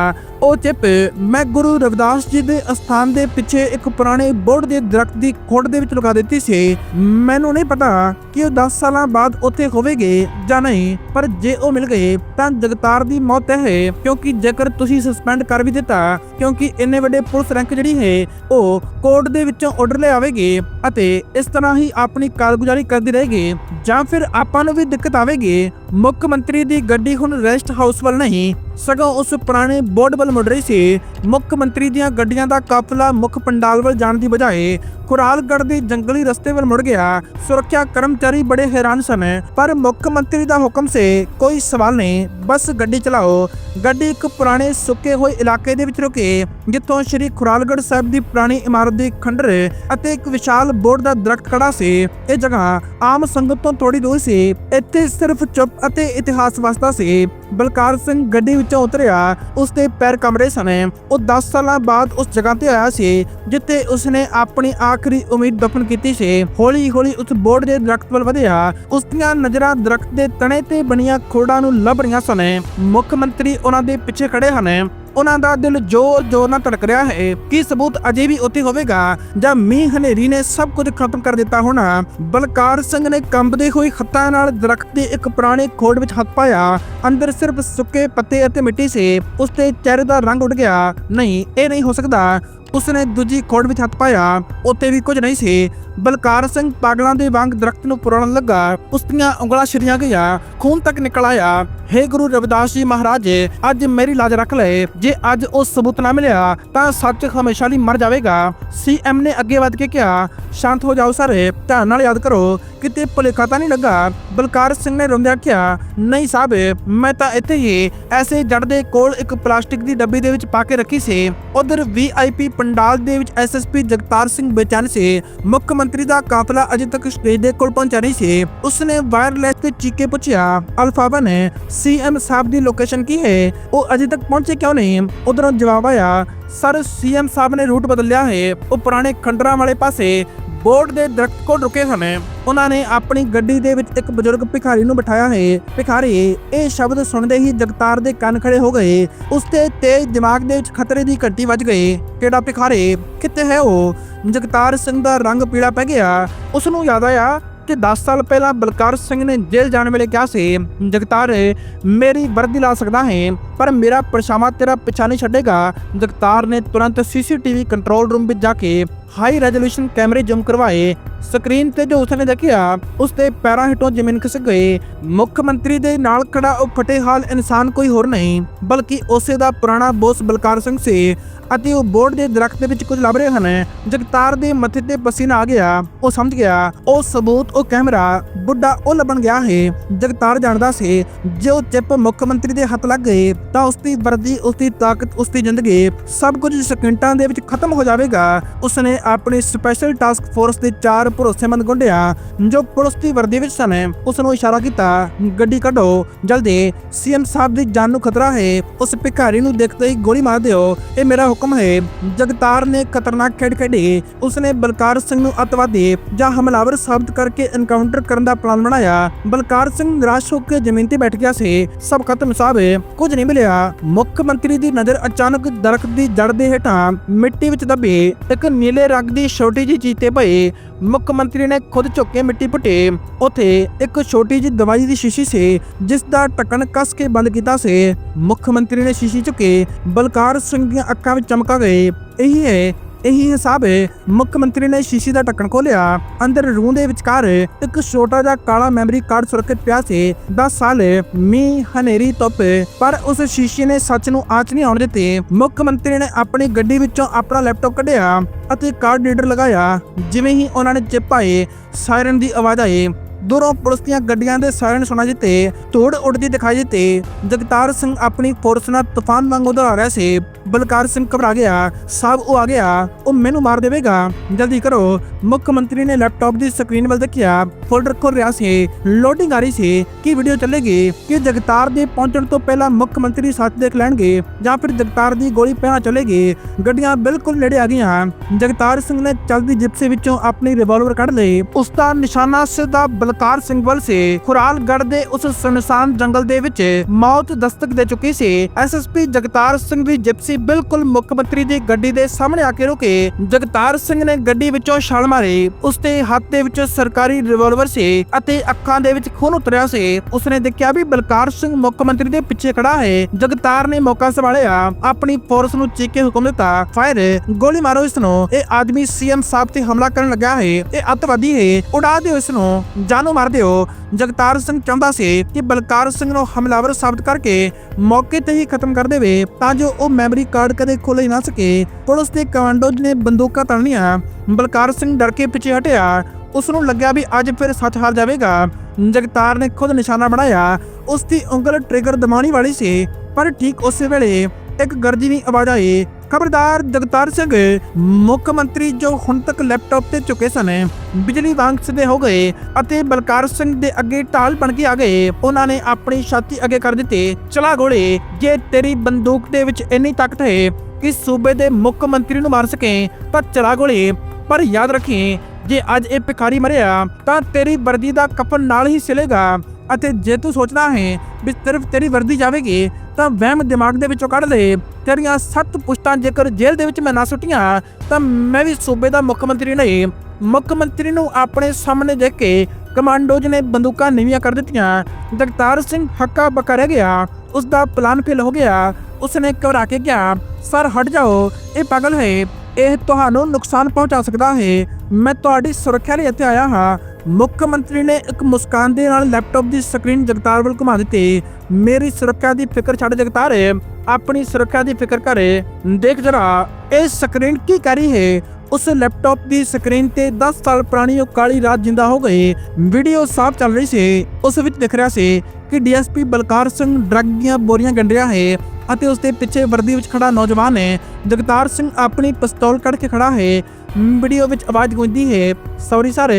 ਉਹ ਚਿਪ, ਮੈਂ ਗੁਰੂ ਰਵਿਦਾਸ ਜੀ ਦੇ ਅਸਥਾਨ ਦੇ ਪਿੱਛੇ ਇੱਕ ਪੁਰਾਣੇ ਬੋਰਡ ਦੇ ਦਰਖਤ ਦੀ ਖੋੜ ਦੇ ਵਿੱਚ ਲਗਾ ਦਿੱਤੀ ਸੀ। ਮੈਨੂੰ ਨਹੀਂ ਪਤਾ ਕਿ ਉਹ 10 ਸਾਲਾਂ ਬਾਅਦ ਉੱਥੇ ਹੋਵੇਗੇ ਜਾਂ ਨਹੀਂ, ਪਰ ਜੇ ਉਹ ਮਿਲ ਗਏ ਤਾਂ ਜਗਤਾਰ ਦੀ ਮੌਤ ਹੈ, ਕਿਉਂਕਿ ਜੇਕਰ ਤੁਸੀਂ ਸਸਪੈਂਡ ਕਰ ਵੀ ਦਿੱਤਾ, ਕਿਉਂਕਿ ਇੰਨੇ ਵੱਡੇ ਪੁਲਿਸ ਰੈਂਕ ਜਿਹੜੀ ਹੈ, ਉਹ ਕੋਰਟ ਦੇ ਵਿੱਚੋਂ ਆਰਡਰ ਲੈ ਆਵੇਗੀ ਅਤੇ ਇਸ ਤਰ੍ਹਾਂ ਹੀ ਆਪਣੀ ਕਾਰਗੁਜ਼ਾਰੀ ਕਰਦੀ ਰਹੇਗੀ ਜਾਂ ਫਿਰ ਆਪਾਂ ਨੂੰ ਵੀ ਦਿੱਕਤ ਆਵੇਗੀ। ਮੁੱਖ ਮੰਤਰੀ ਦੀ ਗੱਡੀ ਹੁਣ ਰੈਸਟ ਹਾਊਸ ਵੱਲ ਨਹੀਂ। ਸਗੋਂ ਉਸ ਪੁਰਾਣੇ ਬੋਰਡ ਵੱਲ ਮੁੜ ਰਹੀ ਸੀ। ਮੁੱਖ ਮੰਤਰੀ ਦੀਆਂ ਗੱਡੀਆਂ ਦਾ ਕਾਫਲਾ ਮੁੱਖ ਪੰਡਾਲ ਵੱਲ ਜਾਣ ਦੀ ਬਜਾਏ ਖੁਰਾਲਗੜ੍ਹ ਦੇ ਜੰਗਲੀ ਰਸਤੇ ਵੱਲ ਮੁੜ ਗਿਆ। ਸੁਰੱਖਿਆ ਕਰਮਚਾਰੀ ਬੜੇ ਹੈਰਾਨ ਸਨ, ਪਰ ਮੁੱਖ ਮੰਤਰੀ ਦਾ ਹੁਕਮ ਸੀ, ਕੋਈ ਸਵਾਲ ਨਹੀਂ, ਬਸ ਗੱਡੀ ਚਲਾਓ। ਗੱਡੀ ਇੱਕ ਪੁਰਾਣੇ ਸੁੱਕੇ ਹੋਏ ਇਲਾਕੇ ਦੇ ਵਿੱਚ ਰੁਕੇ, ਜਿੱਥੋਂ ਸ਼੍ਰੀ ਖੁਰਾਲਗੜ ਸਾਹਿਬ ਦੀ ਪੁਰਾਣੀ ਇਮਾਰਤ ਦੇ ਖੰਡਰ ਅਤੇ ਇੱਕ ਵਿਸ਼ਾਲ ਬੋਰਡ ਦਾ ਦਰਖਤ ਖੜਾ ਸੀ। ਇਹ ਜਗ੍ਹਾ ਆਮ ਸੰਗਤ ਤੋਂ ਥੋੜੀ ਦੂਰ ਸੀ। ਇੱਥੇ ਸਿਰਫ ਚੁੱਪ ਅਤੇ ਇਤਿਹਾਸ ਵਸਦਾ ਸੀ। ਬਲਕਾਰ ਸਿੰਘ ਗੱਡੀ ਵਿੱਚੋਂ ਉਤਰਿਆ ਉਸ ਦੇ ਪੈਰ ਕਮਰੇ ਸਨ। ਉਹ 10 ਸਾਲਾਂ ਬਾਅਦ ਉਸ ਜਗ੍ਹਾ ਤੇ ਆਇਆ ਸੀ, ਜਿੱਥੇ ਉਸਨੇ ਆਪਣੀ ਆਖਰੀ ਉਮੀਦ ਦਫਨ ਕੀਤੀ ਸੀ। ਹੌਲੀ ਹੌਲੀ ਉਸ ਬੋਰਡ ਦੇ ਦਰਖਤ ਵੱਲ ਵਧਿਆ। ਉਸ ਦੀਆਂ ਨਜ਼ਰਾਂ ਦਰਖਤ ਦੇ ਤਣੇ ਤੇ ਬਣੀਆਂ ਖੋੜਾਂ ਨੂੰ ਲੱਭ ਰਹੀਆਂ ਸਨ। ਮੁੱਖ ਮੰਤਰੀ ਉਹਨਾਂ ਦੇ ਪਿੱਛੇ ਖੜੇ ਹਨ। ਉਹਨਾਂ ਦਾ ਦਿਲ ਜ਼ੋਰ ਜ਼ੋਰ ਨਾਲ ਧੜਕ ਰਿਹਾ ਹੈ। ਕੀ ਸਬੂਤ ਅਜੇ ਵੀ ਉੱਥੇ ਹੋਵੇਗਾ? ਜਾਂ ਮੀਂਹ ਹਨੇਰੀ ਨੇ ਸਭ ਕੁਝ ਖਤਮ ਕਰ ਦਿੱਤਾ ਹੋਣਾ? ਬਲਕਾਰ ਸਿੰਘ ਨੇ ਕੰਬਦੇ ਹੋਏ ਹੱਥਾਂ ਨਾਲ ਦਰਖਤ ਦੇ ਇੱਕ ਪੁਰਾਣੇ ਖੋੜ ਵਿੱਚ ਹੱਥ ਪਾਇਆ। ਅੰਦਰ ਸਿਰਫ ਸੁੱਕੇ ਪੱਤੇ ਅਤੇ ਮਿੱਟੀ ਸੀ। ਉਸ ਦੇ ਚਿਹਰੇ ਦਾ ਰੰਗ ਉੱਡ ਗਿਆ। ਨਹੀਂ, ਇਹ ਨਹੀਂ ਹੋ ਸਕਦਾ। ਉਸਨੇ ਦੂਜੀ ਖੋੜ ਵਿੱਚ ਹੱਥ ਪਾਇਆ। ਉੱਥੇ ਵੀ ਕੁਝ ਨਹੀਂ ਸੀ। ਬਲਕਾਰ ਸਿੰਘ ਪਾਗਲਾਂ ਦੇ ਵਾਂਗ ਦਰਖਤ ਨੂੰ ਪੁਰਾਣ ਲੱਗਾ। ਉਸ ਦੀਆਂ ਉਂਗਲਾਂ ਛਿੜੀਆਂ ਗਿਆ ਖੂਨ ਤੱਕ ਨਿਕਲ ਆਇਆ। ਹੇ ਗੁਰੂ ਰਵਿਦਾਸ ਜੀ ਮਹਾਰਾਜ, ਅੱਜ ਮੇਰੀ ਲਾਜ ਰੱਖ ਲਏ। ਜੇ ਅੱਜ ਉਹ ਸਬੂਤ ਨਾ ਮਿਲਿਆ, ਤਾਂ ਸੱਚ ਹਮੇਸ਼ਾ ਲਈ ਮਰ ਜਾਵੇਗਾ। ਸੀਐਮ ਨੇ ਅੱਗੇ ਵੱਧ ਕੇ ਕਿਹਾ, ਸ਼ਾਂਤ ਹੋ ਜਾਓ ਸਾਰੇ, ਧਿਆਨ ਨਾਲ ਯਾਦ ਕਰੋ, ਕਿਤੇ ਭੁਲੇਖਾ ਤਾਂ ਨਹੀਂ ਲੱਗਾ। ਬਲਕਾਰ ਸਿੰਘ ਨੇ ਰੋਂਦਿਆਂ ਕਿਹਾ, ਨਹੀਂ ਸਾਹਿਬ, ਮੈਂ ਤਾਂ ਇੱਥੇ ਹੀ ਐਸੇ ਜੜ ਦੇ ਕੋਲ ਇੱਕ ਪਲਾਸਟਿਕ ਦੀ ਡੱਬੀ ਦੇ ਵਿੱਚ ਪਾ ਕੇ ਰੱਖੀ ਸੀ। ਉਧਰ ਵੀਆਈਪੀ ਪੰਡਾਲ ਦੇ ਵਿੱਚ ਐਸਐਸਪੀ ਜਗਤਾਰ ਸਿੰਘ ਬੇਚੈਨ ਸੀ। ਮੁੱਖ ਮੰਤਰੀ ਦਾ ਕਾਫਲਾ ਅਜੇ ਤੱਕ ਸਟੇਜ ਦੇ ਕੋਲ ਪਹੁੰਚਿਆ ਨਹੀਂ ਸੀ। ਉਸਨੇ ਵਾਇਰਲੈਸ ਤੇ ਚੀਕੇ ਪੁੱਛਿਆ ਅਲਫਾਬਾ ਨੇ ਸੀਐਮ ਸਾਹਿਬ ਦੀ ਲੋਕੇਸ਼ਨ ਕੀ ਹੈ? ਉਹ ਅਜੇ ਤੱਕ ਪਹੁੰਚੇ ਕਿਉਂ ਨਹੀਂ? ਉਧਰੋਂ ਜਵਾਬ ਆਇਆ, ਸਰ, ਸੀਐਮ ਸਾਹਿਬ ਨੇ ਰੂਟ ਬਦਲਿਆ ਹੈ। ਉਹ ਪੁਰਾਣੇ ਖੰਡਰਾਂ ਵਾਲੇ ਪਾਸੇ ਬੋਰਡ ਦੇ ਦਰਖਤ ਕੋਲ ਰੁਕੇ ਹਨ ਉਹਨਾਂ ਨੇ ਆਪਣੀ ਗੱਡੀ ਦੇ ਵਿੱਚ ਇੱਕ ਬਜ਼ੁਰਗ ਭਿਖਾਰੀ ਨੂੰ ਬਿਠਾਇਆ ਹੈ। ਭਿਖਾਰੀ ਇਹ ਸ਼ਬਦ ਸੁਣਦੇ ਹੀ ਜਗਤਾਰ ਦੇ ਕੰਨ ਖੜੇ ਹੋ ਗਏ। ਉਸ ਦੇ ਤੇਜ਼ ਦਿਮਾਗ ਦੇ ਵਿੱਚ ਖਤਰੇ ਦੀ ਘੰਟੀ ਵੱਜ ਗਈ। ਕਿਹੜਾ ਭਿਖਾਰੀ? ਕਿੱਥੇ ਹੈ ਉਹ? ਜਗਤਾਰ ਸਿੰਘ ਦਾ ਰੰਗ ਪੀਲਾ ਪੈ ਗਿਆ। ਉਸ ਨੂੰ ਯਾਦ ਆਇਆ ਕਿ 10 ਸਾਲ ਪਹਿਲਾਂ ਬਲਕਾਰ ਸਿੰਘ ਨੇ ਜੇਲ੍ਹ ਜਾਣ ਵੇਲੇ ਕਿਹਾ ਸੀ, ਜਗਤਾਰ, ਮੇਰੀ ਵਰਦੀ ਲਾ ਸਕਦਾ ਹੈ? ਪਰ ਮੇਰਾ ਪਰਛਾਵਾਂ ਤੇਰਾ ਪਿੱਛਾ ਨਹੀਂ ਛੱਡੇਗਾ। ਜਗਤਾਰ ਨੇ ਤੁਰੰਤ ਸੀਸੀਟੀਵੀ ਕੰਟਰੋਲ ਰੂਮ ਵਿੱਚ ਜਾ ਕੇ ਹਾਈ ਰੈਜ਼ੋਲੂਸ਼ਨ ਕੈਮਰੇ ਜ਼ੂਮ ਕਰਵਾਏ। ਸਕਰੀਨ ਤੇ ਜੋ ਉਸਨੇ ਦੇਖਿਆ ਉਸ ਦੇ ਪੈਰਾਂ ਹੇਠੋਂ ਜ਼ਮੀਨ ਖਿਸਕ ਗਈ। ਮੁੱਖ ਮੰਤਰੀ ਦੇ ਨਾਲ ਖੜਾ ਉਹ ਫਟੇਹਾਲ ਇਨਸਾਨ ਕੋਈ ਹੋਰ ਨਹੀਂ, ਬਲਕਿ ਉਸੇ ਦਾ ਪੁਰਾਣਾ ਬੋਸ ਬਲਕਾਰ ਸਿੰਘ ਸੀ ਅਤੇ ਉਹ ਬੋਰਡ ਦੇ ਦਰਖਤ ਦੇ ਵਿੱਚ ਕੁਝ ਲੱਭ ਰਹੇ ਹਨ। ਜਗਤਾਰ ਦੇ ਮੱਥੇ ਤੇ ਪਸੀਨਾ ਆ ਗਿਆ। ਉਹ ਸਮਝ ਗਿਆ, ਉਹ ਸਬੂਤ, ਉਹ ਕੈਮਰਾ, ਬੁੱਢਾ ਉਹ ਲੱਭਣ ਗਿਆ ਹੈ। ਜਗਤਾਰ ਜਾਣਦਾ ਸੀ, ਜੇ ਉਹ ਚਿੱਪ ਮੁੱਖ ਮੰਤਰੀ ਦੇ ਹੱਥ ਲੱਗ ਗਏ ਤਾਂ ਉਸ ਦੀ ਵਰਦੀ ਉਸ ਦੀ ਤਾਕਤ ਉਸ ਦੀ ਜ਼ਿੰਦਗੀ ਸਭ ਕੁਝ ਸਕਿੰਟਾਂ ਦੇ ਵਿੱਚ ਖਤਮ ਹੋ ਜਾਵੇਗਾ। ਉਸਨੇ ਆਪਣੀ ਸਪੈਸ਼ਲ ਟਾਸਕ ਫੋਰਸ ਦੇ ਚਾਰ ਭਰੋਸੇਮੰਦ ਗੁੰਡਿਆਂ, ਜੋ ਪੁਲਿਸ ਦੀ ਵਰਦੀ ਵਿੱਚ ਸਨ ਉਸ ਨੂੰ ਇਸ਼ਾਰਾ ਕੀਤਾ, ਗੱਡੀ ਕੱਢੋ, ਜਲਦੀ। ਸੀਐਮ ਸਾਹਿਬ ਦੀ ਜਾਨ ਨੂੰ ਖਤਰਾ ਹੈ। ਉਸ ਭਿਖਾਰੀ ਨੂੰ ਦੇਖਦੇ ਹੀ ਗੋਲੀ ਮਾਰ ਦਿਓ। ਇਹ ਮੇਰਾ ਹੁਕਮ ਹੈ। ਜਗਤਾਰ ਨੇ ਖਤਰਨਾਕ ਖੇਡ ਖੇਡੀ। ਉਸਨੇ ਬਲਕਾਰ ਸਿੰਘ ਨੂੰ ਅਤਵਾਦੀ ਜਾਂ ਹਮਲਾਵਰ ਸਾਬਤ ਕਰਕੇ ਐਨਕਾਊਂਟਰ ਕਰਨ ਦਾ ਪਲਾਨ ਬਣਾਇਆ। ਬਲਕਾਰ ਸਿੰਘ ਨਿਰਾਸ਼ ਹੋ ਕੇ ਜ਼ਮੀਨ ਤੇ ਬੈਠ ਗਿਆ ਸੀ। ਸਭ ਖਤਮ ਸਾਹਿਬ ਕੁਝ ਨਹੀਂ ਮਿਲਿਆ। ਮੁੱਖ ਮੰਤਰੀ ਦੀ ਨਜ਼ਰ ਅਚਾਨਕ ਦਰਖਤ ਦੀ ਜੜ ਦੇ ਹੇਠਾਂ ਮਿੱਟੀ ਵਿੱਚ ਦੱਬੀ। ਇੱਕ ਨੀਲੇ ਰੰਗ ਦੀ ਛੋਟੀ ਜਿਹੀ ਚੀਜ਼ ਤੇ ਪਈ ਮੁੱਖ ਮੰਤਰੀ ਨੇ ਖੁਦ ਝੁੱਕ ਕੇ ਮਿੱਟੀ ਪੁੱਟੀ। ਉੱਥੇ ਇੱਕ ਛੋਟੀ ਜਿਹੀ ਦਵਾਈ ਦੀ ਸ਼ੀਸ਼ੀ ਸੀ, ਜਿਸ ਦਾ ਢੱਕਣ ਕੱਸ ਕੇ ਬੰਦ ਕੀਤਾ ਸੀ। ਮੁੱਖ ਮੰਤਰੀ ਨੇ ਸ਼ੀਸ਼ੀ ਝੁਕੇ, ਬਲਕਾਰ ਸਿੰਘ ਦੀਆਂ ਅੱਖਾਂ ਵਿੱਚ ਚਮਕਾ ਗਏ। ਗਈ ਇਹੀ ਹੈ ਇਹੀ ਹਿਸਾਬ ਹੈ, ਮੁੱਖ ਮੰਤਰੀ ਨੇ ਸ਼ੀਸ਼ੀ ਦਾ ਢੱਕਣ ਖੋਲਿਆ ਅੰਦਰ ਰੂਮ ਦੇ ਵਿਚਕਾਰ ਇੱਕ ਛੋਟਾ ਜਿਹਾ ਕਾਲਾ ਮੈਮਰੀ ਕਾਰਡ ਸੁਰੱਖਿਅਤ ਪਿਆ ਸੀ 10 ਸਾਲ ਮੀ ਹਨੇਰੀ ਧੁੱਪ, ਪਰ ਉਸ ਸ਼ੀਸ਼ੇ ਨੇ ਸੱਚ ਨੂੰ ਆਚ ਨਹੀਂ ਆਉਣ ਦਿੱਤੀ। ਮੁੱਖ ਮੰਤਰੀ ਨੇ ਆਪਣੀ ਗੱਡੀ ਵਿੱਚੋਂ ਆਪਣਾ ਲੈਪਟਾਪ ਕੱਢਿਆ ਅਤੇ ਕਾਰਡ ਰੀਡਰ ਲਗਾਇਆ, ਜਿਵੇਂ ਹੀ ਉਹਨਾਂ ਨੇ ਚਿਪ ਪਾਏ ਸਾਇਰਨ ਦੀ ਆਵਾਜ਼ ਆਈ। ਦੂਰੋਂ ਪੁਲਿਸ ਦੀਆਂ ਗੱਡੀਆਂ ਦੇ ਸਾਇਰਨ ਸੁਣਾ ਦਿੱਤੇ, ਧੂੜ ਉੱਡਦੀ ਦਿਖਾਈ ਦਿੱਤੀ। ਜਗਤਾਰ ਸਿੰਘ ਆਪਣੀ ਫੋਰਸ ਨਾਲ ਤੂਫਾਨ ਵਾਂਗ ਉਧਰ ਆ ਰਿਹਾ ਸੀ। ਬਲਕਾਰ ਸਿੰਘ ਘਬਰਾ ਗਿਆ ਸਾਹਿਬ ਉਹ ਆ ਗਿਆ, ਉਹ ਮੈਨੂੰ ਮਾਰ ਦੇਵੇਗਾ। ਜਲਦੀ ਕਰੋ, ਮੁੱਖ ਮੰਤਰੀ ਨੇ ਲੈਪਟਾਪ ਦੀ ਸਕਰੀਨ ਵੱਲ ਦੇਖਿਆ, ਫੋਲਡਰ ਖੋਲ ਰਿਹਾ ਸੀ, ਲੋਡਿੰਗ ਆ ਰਹੀ ਸੀ, ਕਿ ਵੀਡੀਓ ਚੱਲੇਗੀ, ਕਿ ਜਗਤਾਰ ਦੇ ਪਹੁੰਚਣ ਤੋਂ ਪਹਿਲਾਂ ਮੁੱਖ ਮੰਤਰੀ ਸੱਚ ਦੇਖ ਲੈਣਗੇ, ਜਾਂ ਫਿਰ ਜਗਤਾਰ ਦੀ ਗੋਲੀ ਪਹਿਲਾਂ ਚੱਲੇਗੀ। ਗੱਡੀਆਂ ਬਿਲਕੁਲ ਨੇੜੇ ਆ ਗਈਆਂ। ਜਗਤਾਰ ਸਿੰਘ ਨੇ ਚਲਦੀ ਜਿਪਸੇ ਵਿੱਚੋਂ ਆਪਣੀ ਰਿਵਾਲਵਰ ਕੱਢ ਲਈ। ਉਸ ਦਾ ਨਿਸ਼ਾਨਾ ਸਿੱਧਾ ਬਲਕਾਰ ਸਿੰਘ ਵੱਲ ਸੀ। ਖੁਰਾਲਗੜ੍ਹ ਦੇ ਉਸ ਸੁਨਸਾਨ ਜੰਗਲ ਦੇ ਵਿੱਚ ਮੌਤ ਦਸਤਕ ਦੇ ਚੁੱਕੀ ਸੀ। ਐਸਐਸਪੀ ਜਗਤਾਰ ਸਿੰਘ ਦੀ ਜਿਪਸੀ ਬਿਲਕੁਲ ਮੁੱਖ ਮੰਤਰੀ ਦੀ ਗੱਡੀ ਦੇ ਸਾਹਮਣੇ ਆ ਕੇ ਰੁਕੇ। ਜਗਤਾਰ ਸਿੰਘ ਨੇ ਗੱਡੀ ਵਿੱਚੋਂ ਛਾਲ ਮਾਰੀ। ਉਸ ਦੇ ਹੱਥ ਦੇ ਵਿੱਚ ਸਰਕਾਰੀ ਰਿਵਾਲਵਰ ਸੀ ਅਤੇ ਅੱਖਾਂ ਦੇ ਵਿੱਚ ਖੂਨ ਉਤਰਿਆ ਸੀ। ਉਸਨੇ ਦੇਖਿਆ ਵੀ ਬਲਕਾਰ ਸਿੰਘ ਮੁੱਖ ਮੰਤਰੀ ਦੇ ਪਿੱਛੇ ਖੜਾ ਹੈ। ਜਗਤਾਰ ਨੇ ਮੌਕਾ ਸੰਭਾਲਿਆ। ਆਪਣੀ ਫੋਰਸ ਨੂੰ ਚੀਕ ਕੇ ਹੁਕਮ ਦਿੱਤਾ। ਫਾਇਰ, ਗੋਲੀ ਮਾਰੋ ਇਸ ਨੂੰ। ਇਹ ਆਦਮੀ ਸੀਐਮ ਸਾਹਿਬ ਤੇ ਹਮਲਾ ਕਰਨ ਲੱਗਾ ਹੈ। ਇਹ ਅੱਤਵਾਦੀ ਹੈ। ਉਡਾ ਦਿਓ ਇਸ ਨੂੰ। ਜਾਨੋਂ ਮਾਰ ਦਿਓ। ਜਗਤਾਰ ਸਿੰਘ ਚਾਹੁੰਦਾ ਸੀ ਕਿ ਬਲਕਾਰ ਸਿੰਘ ਨੂੰ ਹਮਲਾਵਰ ਸਾਬਤ ਕਰਕੇ ਮੌਕੇ ਤੇ ਹੀ ਖਤਮ ਕਰ ਦੇਵੇ, ਤਾਂ ਜੋ ਉਹ ਮੈਮਰੀ ਕਾਰਡ ਕਦੇ ਖੋਲੇ ਨਾ ਸਕੇ। ਪੁਲਿਸ ਦੇ ਕਮਾਂਡੋਜ਼ ਨੇ ਬੰਦੂਕਾਂ ਤਾਣੀਆਂ ਬਲਕਾਰ ਸਿੰਘ ਡਰ ਕੇ ਪਿੱਛੇ ਹਟਿਆ। ਉਸ ਨੂੰ ਲੱਗਿਆ ਵੀ ਅੱਜ ਫਿਰ ਸੱਚ ਹਾਰ ਜਾਵੇਗਾ। ਜਗਤਾਰ ਨੇ ਖੁਦ ਨਿਸ਼ਾਨਾ ਬਣਾਇਆ। ਉਸ ਦੀ ਉਂਗਲ ਟ੍ਰਿਗਰ ਦਮਾਣੀ ਵਾਲੀ ਸੀ, ਪਰ ਠੀਕ ਉਸੇ ਵੇਲੇ ਇੱਕ ਗਰਜਨੀ ਆਵਾਜ਼ ਆਈ। ਖਬਰਦਾਰ ਜਗਤਾਰ ਸਿੰਘ, ਮੁੱਖ ਮੰਤਰੀ ਜੋ ਹੁਣ ਤੱਕ ਲੈਪਟਾਪ ਤੇ ਝੁਕੇ ਸਨ, ਬਿਜਲੀ ਵਾਂਗ ਸਿੱਧੇ ਹੋ ਗਏ ਅਤੇ ਬਲਕਾਰ ਸਿੰਘ ਦੇ ਅੱਗੇ ਢਾਲ ਬਣ ਕੇ ਆ ਗਏ। ਉਹਨਾਂ ਨੇ ਆਪਣੀ ਛਾਤੀ ਅੱਗੇ ਕਰ ਦਿੱਤੀ, ਚਲਾ ਗੋਲੇ, ਜੇ ਤੇਰੀ ਬੰਦੂਕ ਦੇ ਵਿੱਚ ਇੰਨੀ ਤਾਕਤ ਹੈ ਕਿ ਸੂਬੇ ਦੇ ਮੁੱਖ ਮੰਤਰੀ ਨੂੰ ਮਾਰ ਸਕੇ, ਤਾਂ ਚਲਾ ਗੋਲੇ। ਪਰ ਯਾਦ ਰੱਖੀ, ਜੇ ਅੱਜ ਇਹ ਭਿਖਾਰੀ ਮਰਿਆ, ਤਾਂ ਤੇਰੀ ਵਰਦੀ ਦਾ ਕਫਨ ਨਾਲ ਹੀ ਸਿਲੇਗਾ ਅਤੇ ਜੇ ਤੂੰ ਸੋਚਣਾ ਹੈ ਵੀ ਸਿਰਫ ਤੇਰੀ ਵਰਦੀ ਜਾਵੇਗੀ ਤਾਂ ਵਹਿਮ ਦਿਮਾਗ ਦੇ ਵਿੱਚੋਂ ਕੱਢ ਲੈ ਤੇਰੀਆਂ ਸੱਤ ਪੁਸ਼ਤਾਂ ਜੇਕਰ ਜੇਲ੍ਹ ਦੇ ਵਿੱਚ ਮੈਂ ਨਾ ਸੁੱਟੀਆਂ, ਤਾਂ ਮੈਂ ਵੀ ਸੂਬੇ ਦਾ ਮੁੱਖ ਮੰਤਰੀ ਨਹੀਂ। ਮੁੱਖ ਮੰਤਰੀ ਨੂੰ ਆਪਣੇ ਸਾਹਮਣੇ ਦੇਖ ਕੇ ਕਮਾਂਡੋਜ਼ ਨੇ ਬੰਦੂਕਾਂ ਨੀਵੀਆਂ ਕਰ ਦਿੱਤੀਆਂ। ਜਗਤਾਰ ਸਿੰਘ ਹੱਕਾ ਬੱਕਾ ਰਹਿ ਗਿਆ। ਉਸ ਦਾ ਪਲਾਨ ਫੇਲ ਹੋ ਗਿਆ। ਉਸਨੇ ਘਬਰਾ ਕੇ ਕਿਹਾ, ਸਰ, ਹਟ ਜਾਓ। ਇਹ ਪਾਗਲ ਹੋਏ। ਇਹ ਤੁਹਾਨੂੰ ਨੁਕਸਾਨ ਪਹੁੰਚਾ ਸਕਦਾ ਹੈ। ਮੈਂ ਤੁਹਾਡੀ ਸੁਰੱਖਿਆ ਲਈ ਇੱਥੇ ਆਇਆ ਹਾਂ। ਮੁੱਖ ਮੰਤਰੀ ਨੇ ਇੱਕ ਮੁਸਕਾਨ ਦੇ ਨਾਲ ਲੈਪਟਾਪ ਦੀ ਸਕਰੀਨ ਜਗਤਾਰ ਵੱਲ ਘੁਮਾ ਦਿੱਤੀ। ਮੇਰੀ ਸੁਰੱਖਿਆ ਦੀ ਫਿਕਰ ਛੱਡ ਜਗਤਾਰ, ਆਪਣੀ ਸੁਰੱਖਿਆ ਦੀ ਫਿਕਰ ਕਰੇ। ਦੇਖ ਜਰਾ, ਇਹ ਸਕਰੀਨ ਕੀ ਕਰ ਰਹੀ ਹੈ? ਉਸ ਲੈਪਟਾਪ ਦੀ ਸਕਰੀਨ ਤੇ 10 ਸਾਲ ਪੁਰਾਣੀ ਉਹ ਕਾਲੀ ਰਾਤ ਜਿੰਦਾ ਹੋ ਗਈ। ਵੀਡੀਓ ਸਾਫ਼ ਚੱਲ ਰਹੀ ਸੀ। ਉਸ ਵਿੱਚ ਦਿਖ ਰਿਹਾ ਸੀ ਕਿ ਡੀਐਸਪੀ ਬਲਕਾਰ ਸਿੰਘ ਡਰੱਗ ਦੀਆਂ ਬੋਰੀਆਂ ਗੰਢ ਰਿਹਾ ਹੈ ਅਤੇ ਉਸ ਦੇ ਪਿੱਛੇ ਵਰਦੀ ਵਿੱਚ ਖੜਾ ਨੌਜਵਾਨ ਹੈ। ਜਗਤਾਰ ਸਿੰਘ ਆਪਣੀ ਪਿਸਤੌਲ ਕੱਢ ਕੇ ਖੜਾ ਹੈ। ਵੀਡੀਓ ਵਿੱਚ ਆਵਾਜ਼ ਗੂੰਜਦੀ ਹੈ ਸੌਰੀ ਸਰ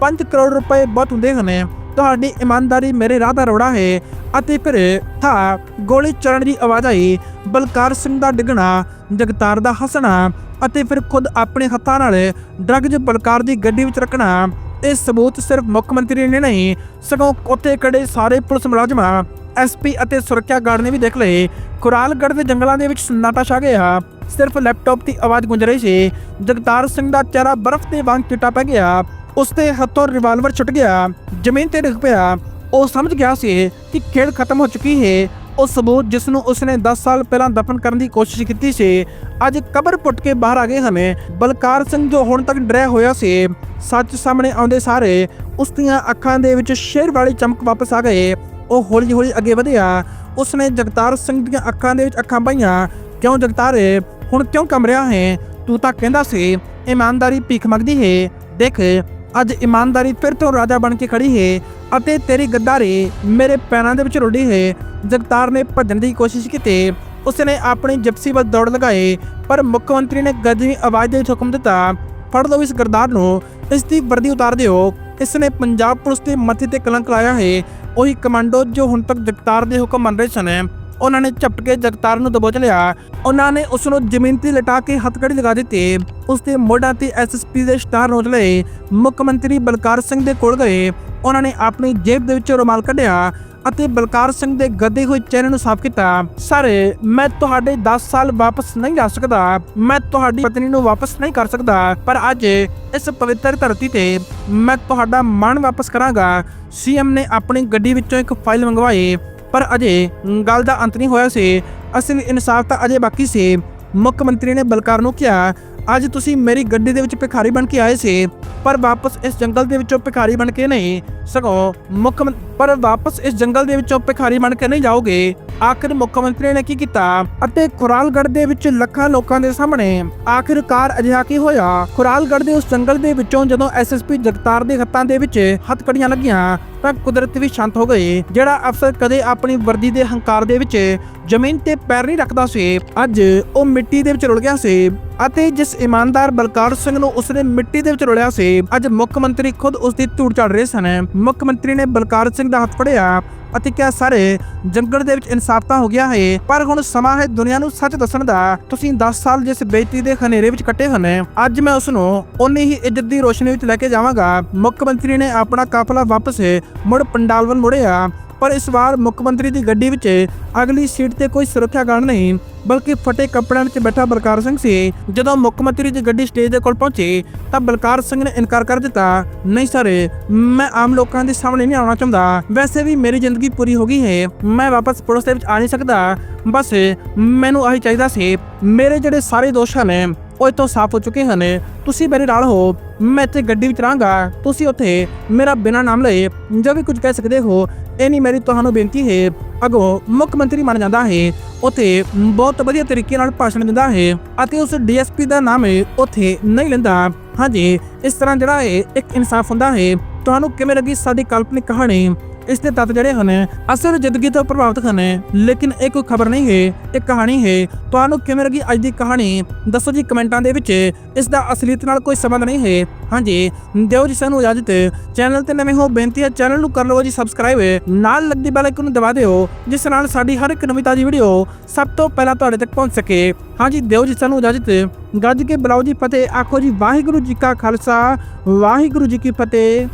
5 ਕਰੋੜ ਰੁਪਏ ਬਹੁਤ ਹੁੰਦੇ ਹਨ। ਤੁਹਾਡੀ ਇਮਾਨਦਾਰੀ ਮੇਰੇ ਰਾਹ ਦਾ ਰੋੜਾ ਹੈ। ਅਤੇ ਫਿਰ ਥਾ ਗੋਲੀ ਚੱਲਣ ਦੀ ਆਵਾਜ਼ ਆਈ। ਬਲਕਾਰ ਸਿੰਘ ਦਾ ਡਿੱਗਣਾ, ਜਗਤਾਰ ਦਾ ਹੱਸਣਾ ਅਤੇ ਫਿਰ ਖੁਦ ਆਪਣੇ ਹੱਥਾਂ ਨਾਲ ਡਰੱਗਜ਼ ਬਲਕਾਰ ਦੀ ਗੱਡੀ ਵਿੱਚ ਰੱਖਣਾ ਇਹ ਸਬੂਤ ਸਿਰਫ ਮੁੱਖ ਮੰਤਰੀ ਨੇ ਨਹੀਂ, ਸਗੋਂ ਉੱਥੇ ਖੜੇ ਸਾਰੇ ਪੁਲਿਸ ਮੁਲਾਜ਼ਮਾਂ ਐਸਪੀ ਅਤੇ ਸੁਰੱਖਿਆ ਗਾਰਡ ਨੇ ਵੀ ਦੇਖ ਲਏ। ਖੁਰਾਲਗੜ੍ਹ ਦੇ ਜੰਗਲਾਂ ਦੇ ਵਿੱਚ ਸਨਾਟਾ ਛਾ ਗਿਆ। ਸਿਰਫ ਲੈਪਟਾਪ ਦੀ ਆਵਾਜ਼ ਗੂੰਜ ਰਹੀ ਸੀ। ਜਗਤਾਰ ਸਿੰਘ ਦਾ ਚਿਹਰਾ ਬਰਫ਼ ਦੇ ਵਾਂਗ ਚਿੱਟਾ ਪੈ ਗਿਆ। ਉਸ ਦੇ ਹੱਥੋਂ ਰਿਵਾਲਵਰ ਛੁੱਟ ਗਿਆ। ਜ਼ਮੀਨ ਤੇ ਡਿੱਗ ਪਿਆ। ਉਹ ਸਮਝ ਗਿਆ ਸੀ ਕਿ ਖੇਡ ਖਤਮ ਹੋ ਚੁੱਕੀ ਹੈ। ਉਹ ਸਬੂਤ ਜਿਸ ਨੂੰ ਉਸਨੇ 10 ਸਾਲ ਪਹਿਲਾਂ ਦਫਨ ਕਰਨ ਦੀ ਕੋਸ਼ਿਸ਼ ਕੀਤੀ ਸੀ, ਅੱਜ ਕਬਰ ਪੁੱਟ ਕੇ ਬਾਹਰ ਆ ਗਏ ਹਨ। ਬਲਕਾਰ ਸਿੰਘ ਜੋ ਹੁਣ ਤੱਕ ਡਰਿਆ ਹੋਇਆ ਸੀ, ਸੱਚ ਸਾਹਮਣੇ ਆਉਂਦੇ ਸਾਰੇ ਉਸ ਦੀਆਂ ਅੱਖਾਂ ਦੇ ਵਿੱਚ ਸ਼ੇਰ ਵਾਲੀ ਚਮਕ ਵਾਪਸ ਆ ਗਏ। ਉਹ ਹੌਲੀ ਹੌਲੀ ਅੱਗੇ ਵਧਿਆ। ਉਸਨੇ ਜਗਤਾਰ ਸਿੰਘ ਦੀਆਂ ਅੱਖਾਂ ਦੇ ਵਿੱਚ ਅੱਖਾਂ ਪਾਈਆਂ। ਕਿਉਂ ਜਗਤਾਰੇ, ਹੁਣ ਕਿਉਂ ਕਮ ਰਿਹਾ ਹੈ? ਤੂੰ ਤਾਂ ਕਹਿੰਦਾ ਸੀ, ਇਮਾਨਦਾਰੀ ਭੀਖ ਮੰਗਦੀ ਹੈ। ਦੇਖ, ਅੱਜ ਇਮਾਨਦਾਰੀ ਫਿਰ ਤੋਂ ਰਾਜਾ ਬਣ ਕੇ ਖੜੀ ਹੈ ਅਤੇ ਤੇਰੀ ਗੱਦਾਰੀ ਮੇਰੇ ਪੈਰਾਂ ਦੇ ਵਿੱਚ ਰੁੱਡੀ ਹੈ। ਜਗਤਾਰ ਨੇ ਭੱਜਣ ਦੀ ਕੋਸ਼ਿਸ਼ ਕੀਤੀ। ਉਸਨੇ ਆਪਣੀ ਜਿਪਸੀ ਵੱਲ ਦੌੜ ਲਗਾਏ ਪਰ ਮੁੱਖ ਮੰਤਰੀ ਨੇ ਗੱਜਵੀਂ ਆਵਾਜ਼ ਦੇ ਹੁਕਮ ਦਿੱਤਾ, ਫੜ ਲਓ ਇਸ ਗਰਦਾਰ ਨੂੰ, ਇਸ ਦੀ ਵਰਦੀ ਉਤਾਰ ਦਿਓ। ਇਸ ਨੇ ਪੰਜਾਬ ਪੁਲਿਸ ਦੇ ਮੱਥੇ ਤੇ ਕਲੰਕ ਲਾਇਆ ਹੈ। ਉਹੀ ਕਮਾਂਡੋ ਜੋ ਹੁਣ ਤੱਕ ਜਗਤਾਰ ਦੇ ਹੁਕਮ ਮੰਨ ਰਹੇ ਸਨ। ਉਹਨਾਂ ਨੇ ਝਪਟ ਕੇ ਜਗਤਾਰ ਨੂੰ ਦਬੋਚ ਲਿਆ। ਉਹਨਾਂ ਨੇ ਉਸ ਨੂੰ ਜ਼ਮੀਨ ਤੇ ਲਟਾ ਕੇ ਹੱਥਕੜੀ ਲਗਾ ਦਿੱਤੀ। ਉਸ ਦੇ ਮੋਢਾਂ ਤੇ ਐਸਐਸਪੀ ਦੇ ਸਟਾਰ ਨੋਚ ਲਏ। ਮੁੱਖ ਮੰਤਰੀ ਬਲਕਾਰ ਸਿੰਘ ਦੇ ਕੋਲ ਗਏ। ਉਹਨਾਂ ਨੇ ਆਪਣੀ ਜੇਬ ਦੇ ਵਿੱਚੋਂ ਰੁਮਾਲ ਕੱਢਿਆ। ਅਤੇ ਬਲਕਾਰ ਸਿੰਘ ਦੇ ਗੱਦੇ ਹੋਏ ਚਿਹਰੇ ਨੂੰ ਸਾਫ਼ ਕੀਤਾ। ਸਰ, ਮੈਂ ਤੁਹਾਡੇ 10 ਸਾਲ ਵਾਪਸ ਨਹੀਂ ਜਾ ਸਕਦਾ। ਮੈਂ ਤੁਹਾਡੀ ਪਤਨੀ ਨੂੰ ਵਾਪਸ ਨਹੀਂ ਕਰ ਸਕਦਾ। ਪਰ ਅੱਜ, ਇਸ ਪਵਿੱਤਰ ਧਰਤੀ ਤੇ ਮੈਂ ਤੁਹਾਡਾ ਮਨ ਵਾਪਸ ਕਰਾਂਗਾ। ਸੀਐਮ ਨੇ ਆਪਣੀ ਗੱਡੀ ਵਿੱਚੋਂ ਇੱਕ ਫਾਈਲ ਮੰਗਵਾਈ। ਪਰ ਅਜੇ ਗੱਲ ਦਾ ਅੰਤ ਨਹੀਂ ਹੋਇਆ ਸੀ। ਅਸਲੀ ਇਨਸਾਫ ਤਾਂ ਅਜੇ ਬਾਕੀ ਸੀ। ਮੁੱਖ ਮੰਤਰੀ ਨੇ ਬਲਕਾਰ ਨੂੰ ਕਿਹਾ ਅੱਜ ਤੁਸੀਂ ਮੇਰੀ ਗੱਡੀ ਦੇ ਵਿੱਚ ਭਿਖਾਰੀ ਬਣ ਕੇ ਆਏ ਸੀ, ਪਰ ਵਾਪਸ ਇਸ ਜੰਗਲ ਦੇ ਵਿੱਚੋਂ ਭਿਖਾਰੀ ਬਣ ਕੇ ਨਹੀਂ, ਸਗੋਂ ਮੁੱਖ ਪਰ ਵਾਪਸ ਇਸ ਜੰਗਲ ਦੇ ਵਿੱਚੋਂ ਭਿਖਾਰੀ ਬਣ ਕੇ ਨਹੀਂ ਜਾਓਗੇ। ਆਖਿਰ ਮੁੱਖ ਮੰਤਰੀ ਨੇ ਕੀ ਕੀਤਾ? ਅਤੇ ਖੁਰਾਲਗੜ੍ਹ ਦੇ ਵਿੱਚ ਲੱਖਾਂ ਲੋਕਾਂ ਦੇ ਸਾਹਮਣੇ ਆਖਿਰਕਾਰ ਅਜਿਹਾ ਕੀ ਹੋਇਆ? ਖੁਰਾਲਗੜ੍ਹ ਦੇ ਉਸ ਜੰਗਲ ਦੇ ਵਿੱਚੋਂ ਜਦੋਂ ਐਸਐਸਪੀ ਜਗਤਾਰ ਦੇ ਹੱਥਾਂ ਦੇ ਵਿੱਚ ਹੱਥਕੜੀਆਂ ਲੱਗੀਆਂ, ਤਾਂ ਕੁਦਰਤ ਵੀ ਸ਼ਾਂਤ ਹੋ ਗਈ, ਜਿਹੜਾ ਅਫਸਰ ਕਦੇ ਆਪਣੀ ਵਰਦੀ ਦੇ ਹੰਕਾਰ ਦੇ ਵਿੱਚ ਜ਼ਮੀਨ ਤੇ ਪੈਰ ਨਹੀਂ ਰੱਖਦਾ ਸੀ। ਅੱਜ ਉਹ ਮਿੱਟੀ ਦੇ ਵਿੱਚ ਰੁਲ ਗਿਆ ਸੀ ਅਤੇ ਜਿਸ ਇਮਾਨਦਾਰ ਬਲਕਾਰ ਸਿੰਘ ਨੂੰ ਉਸਨੇ ਮਿੱਟੀ ਦੇ ਵਿੱਚ ਰੁਲਿਆ ਸੀ। ਅੱਜ ਮੁੱਖ ਮੰਤਰੀ ਖੁਦ ਉਸ ਦੀ ਧੂੜ ਚੜ ਰਹੇ ਸਨ। ਮੁੱਖ ਮੰਤਰੀ ਨੇ ਬਲਕਾਰ ਸਿੰਘ ਦਾ ਹੱਥ ਫੜਿਆ ਅਤੇ ਕਿਹਾ, ਸਾਰੇ, ਜੰਗਲ ਦੇ ਵਿੱਚ ਇਨਸਾਫ ਤਾਂ ਹੋ ਗਿਆ ਹੈ, ਪਰ ਹੁਣ ਸਮਾਂ ਹੈ ਦੁਨੀਆ ਨੂੰ ਸੱਚ ਦੱਸਣ ਦਾ। ਤੁਸੀਂ 10 ਸਾਲ ਜਿਸ ਬੇਇੱਜ਼ਤੀ ਦੇ ਖਨੇਰੇ ਵਿੱਚ ਕੱਟੇ ਹਨ, ਅੱਜ ਮੈਂ ਉਸ ਨੂੰ ਉਨੀ ਹੀ ਇੱਜ਼ਤ ਦੀ ਰੋਸ਼ਨੀ ਵਿੱਚ ਲੈ ਕੇ ਜਾਵਾਂਗਾ। ਮੁੱਖ ਮੰਤਰੀ ਨੇ ਆਪਣਾ ਕਾਫਲਾ ਵਾਪਸ ਮੁੜ ਪੰਡਾਲਵਨ ਮੁੜਿਆ, ਪਰ ਇਸ ਵਾਰ ਮੁੱਖ ਮੰਤਰੀ ਦੀ ਗੱਡੀ ਵਿੱਚ ਅਗਲੀ ਸੀਟ ਤੇ ਕੋਈ ਸੁਰੱਖਿਆ ਗਾਰਡ ਨਹੀਂ। ਬਲਕਿ ਫਟੇ ਕੱਪੜਿਆਂ ਵਿੱਚ ਬੈਠਾ ਬਲਕਾਰ ਸਿੰਘ ਸੀ। ਜਦੋਂ ਮੁੱਖ ਮੰਤਰੀ ਦੀ ਗੱਡੀ ਸਟੇਜ ਦੇ ਕੋਲ ਪਹੁੰਚੀ, ਤਾਂ ਬਲਕਾਰ ਸਿੰਘ ਨੇ ਇਨਕਾਰ ਕਰ ਦਿੱਤਾ, ਨਹੀਂ ਸਰ, ਮੈਂ ਆਮ ਲੋਕਾਂ ਦੇ ਸਾਹਮਣੇ ਨਹੀਂ ਆਉਣਾ ਚਾਹੁੰਦਾ। ਵੈਸੇ ਵੀ ਮੇਰੀ ਜ਼ਿੰਦਗੀ ਪੂਰੀ ਹੋ ਗਈ ਹੈ। ਮੈਂ ਵਾਪਸ ਪੁਲਿਸ ਦੇ ਵਿੱਚ ਆ ਨਹੀਂ ਸਕਦਾ। ਬਸ, ਮੈਨੂੰ ਆਹੀ ਚਾਹੀਦਾ ਸੀ। ਮੇਰੇ ਜਿਹੜੇ ਸਾਰੇ ਦੋਸ਼ ਹਨ ਉਹ ਇਤੋਂ ਸਾਫ਼ ਹੋ ਚੁੱਕੇ ਹਨ। ਤੁਸੀਂ ਮੇਰੇ ਨਾਲ ਹੋ, ਮੈਂ ਇੱਥੇ ਗੱਡੀ ਵਿੱਚ ਰਹਾਂਗਾ। ਤੁਸੀਂ ਉੱਥੇ ਮੇਰਾ ਬਿਨਾਂ ਨਾਮ ਲਏ ਜੋ ਵੀ ਕੁਝ ਕਹਿ ਸਕਦੇ ਹੋ, ਇਹ ਨਹੀਂ ਮੇਰੀ ਤੁਹਾਨੂੰ ਬੇਨਤੀ ਹੈ। ਅਗੋ ਮੁੱਖ ਮੰਤਰੀ ਮੰਨ ਜਾਂਦਾ ਹੈ, ਉੱਥੇ ਬਹੁਤ ਵਧੀਆ ਤਰੀਕੇ ਨਾਲ ਭਾਸ਼ਣ ਦਿੰਦਾ ਹੈ ਅਤੇ ਉਸ ਡੀਐਸਪੀ ਦਾ ਨਾਮ ਹੈ, ਉੱਥੇ ਨਹੀਂ ਲੈਂਦਾ। ਹਾਂਜੀ, ਇਸ ਤਰ੍ਹਾਂ ਜਿਹੜਾ ਹੈ ਇੱਕ ਇਨਸਾਫ ਹੁੰਦਾ ਹੈ ਤੁਹਾਨੂੰ ਕਿਵੇਂ ਲੱਗੀ ਸਾਡੀ ਕਾਲਪਨਿਕ ਕਹਾਣੀ? ਇਸ ਦੇ ਤੱਤ ਜਿਹੜੇ ਹਨ, ਅਸਲ ਜ਼ਿੰਦਗੀ ਤੋਂ ਪ੍ਰਭਾਵਿਤ ਹਨ, ਲੇਕਿਨ ਇਹ ਕੋਈ ਖਬਰ ਨਹੀਂ ਹੈ, ਇਹ ਕਹਾਣੀ ਹੈ। ਤੁਹਾਨੂੰ ਕਿਵੇਂ ਲੱਗੀ ਅੱਜ ਦੀ ਕਹਾਣੀ? ਦੱਸੋ ਜੀ ਕਮੈਂਟਾਂ ਦੇ ਵਿੱਚ। ਇਸ ਦਾ ਅਸਲੀਅਤ ਨਾਲ ਕੋਈ ਸੰਬੰਧ ਨਹੀਂ ਹੈ। ਹਾਂਜੀ, ਦਿਓ ਜੀ ਸਾਨੂੰ ਇਜਾਜ਼ਤ। ਚੈਨਲ ਤੇ ਨਵੇਂ ਹੋ, ਬੇਨਤੀ ਹੈ ਚੈਨਲ ਨੂੰ ਕਰ ਲਵੋ ਜੀ ਸਬਸਕ੍ਰਾਈਬ ਨਾਲ ਲੱਗਦੀ ਬੈਲ ਆਈਕਨ ਨੂੰ ਦਬਾ ਦਿਓ, ਜਿਸ ਨਾਲ ਸਾਡੀ ਹਰ ਇੱਕ ਨਵੀਂ ਤਾਜ਼ੀ ਵੀਡੀਓ ਸਭ ਤੋਂ ਪਹਿਲਾਂ ਤੁਹਾਡੇ ਤੱਕ ਪਹੁੰਚ ਸਕੇ। ਹਾਂਜੀ, ਦਿਓ ਜੀ ਸਾਨੂੰ ਇਜਾਜ਼ਤ। ਗੱਜ ਕੇ ਬੁਲਾਓ ਜੀ ਫਤਿਹ। ਆਖੋ ਜੀ ਵਾਹਿਗੁਰੂ ਜੀ ਕਾ ਖਾਲਸਾ, ਵਾਹਿਗੁਰੂ ਜੀ ਕੀ ਫਤਿਹ।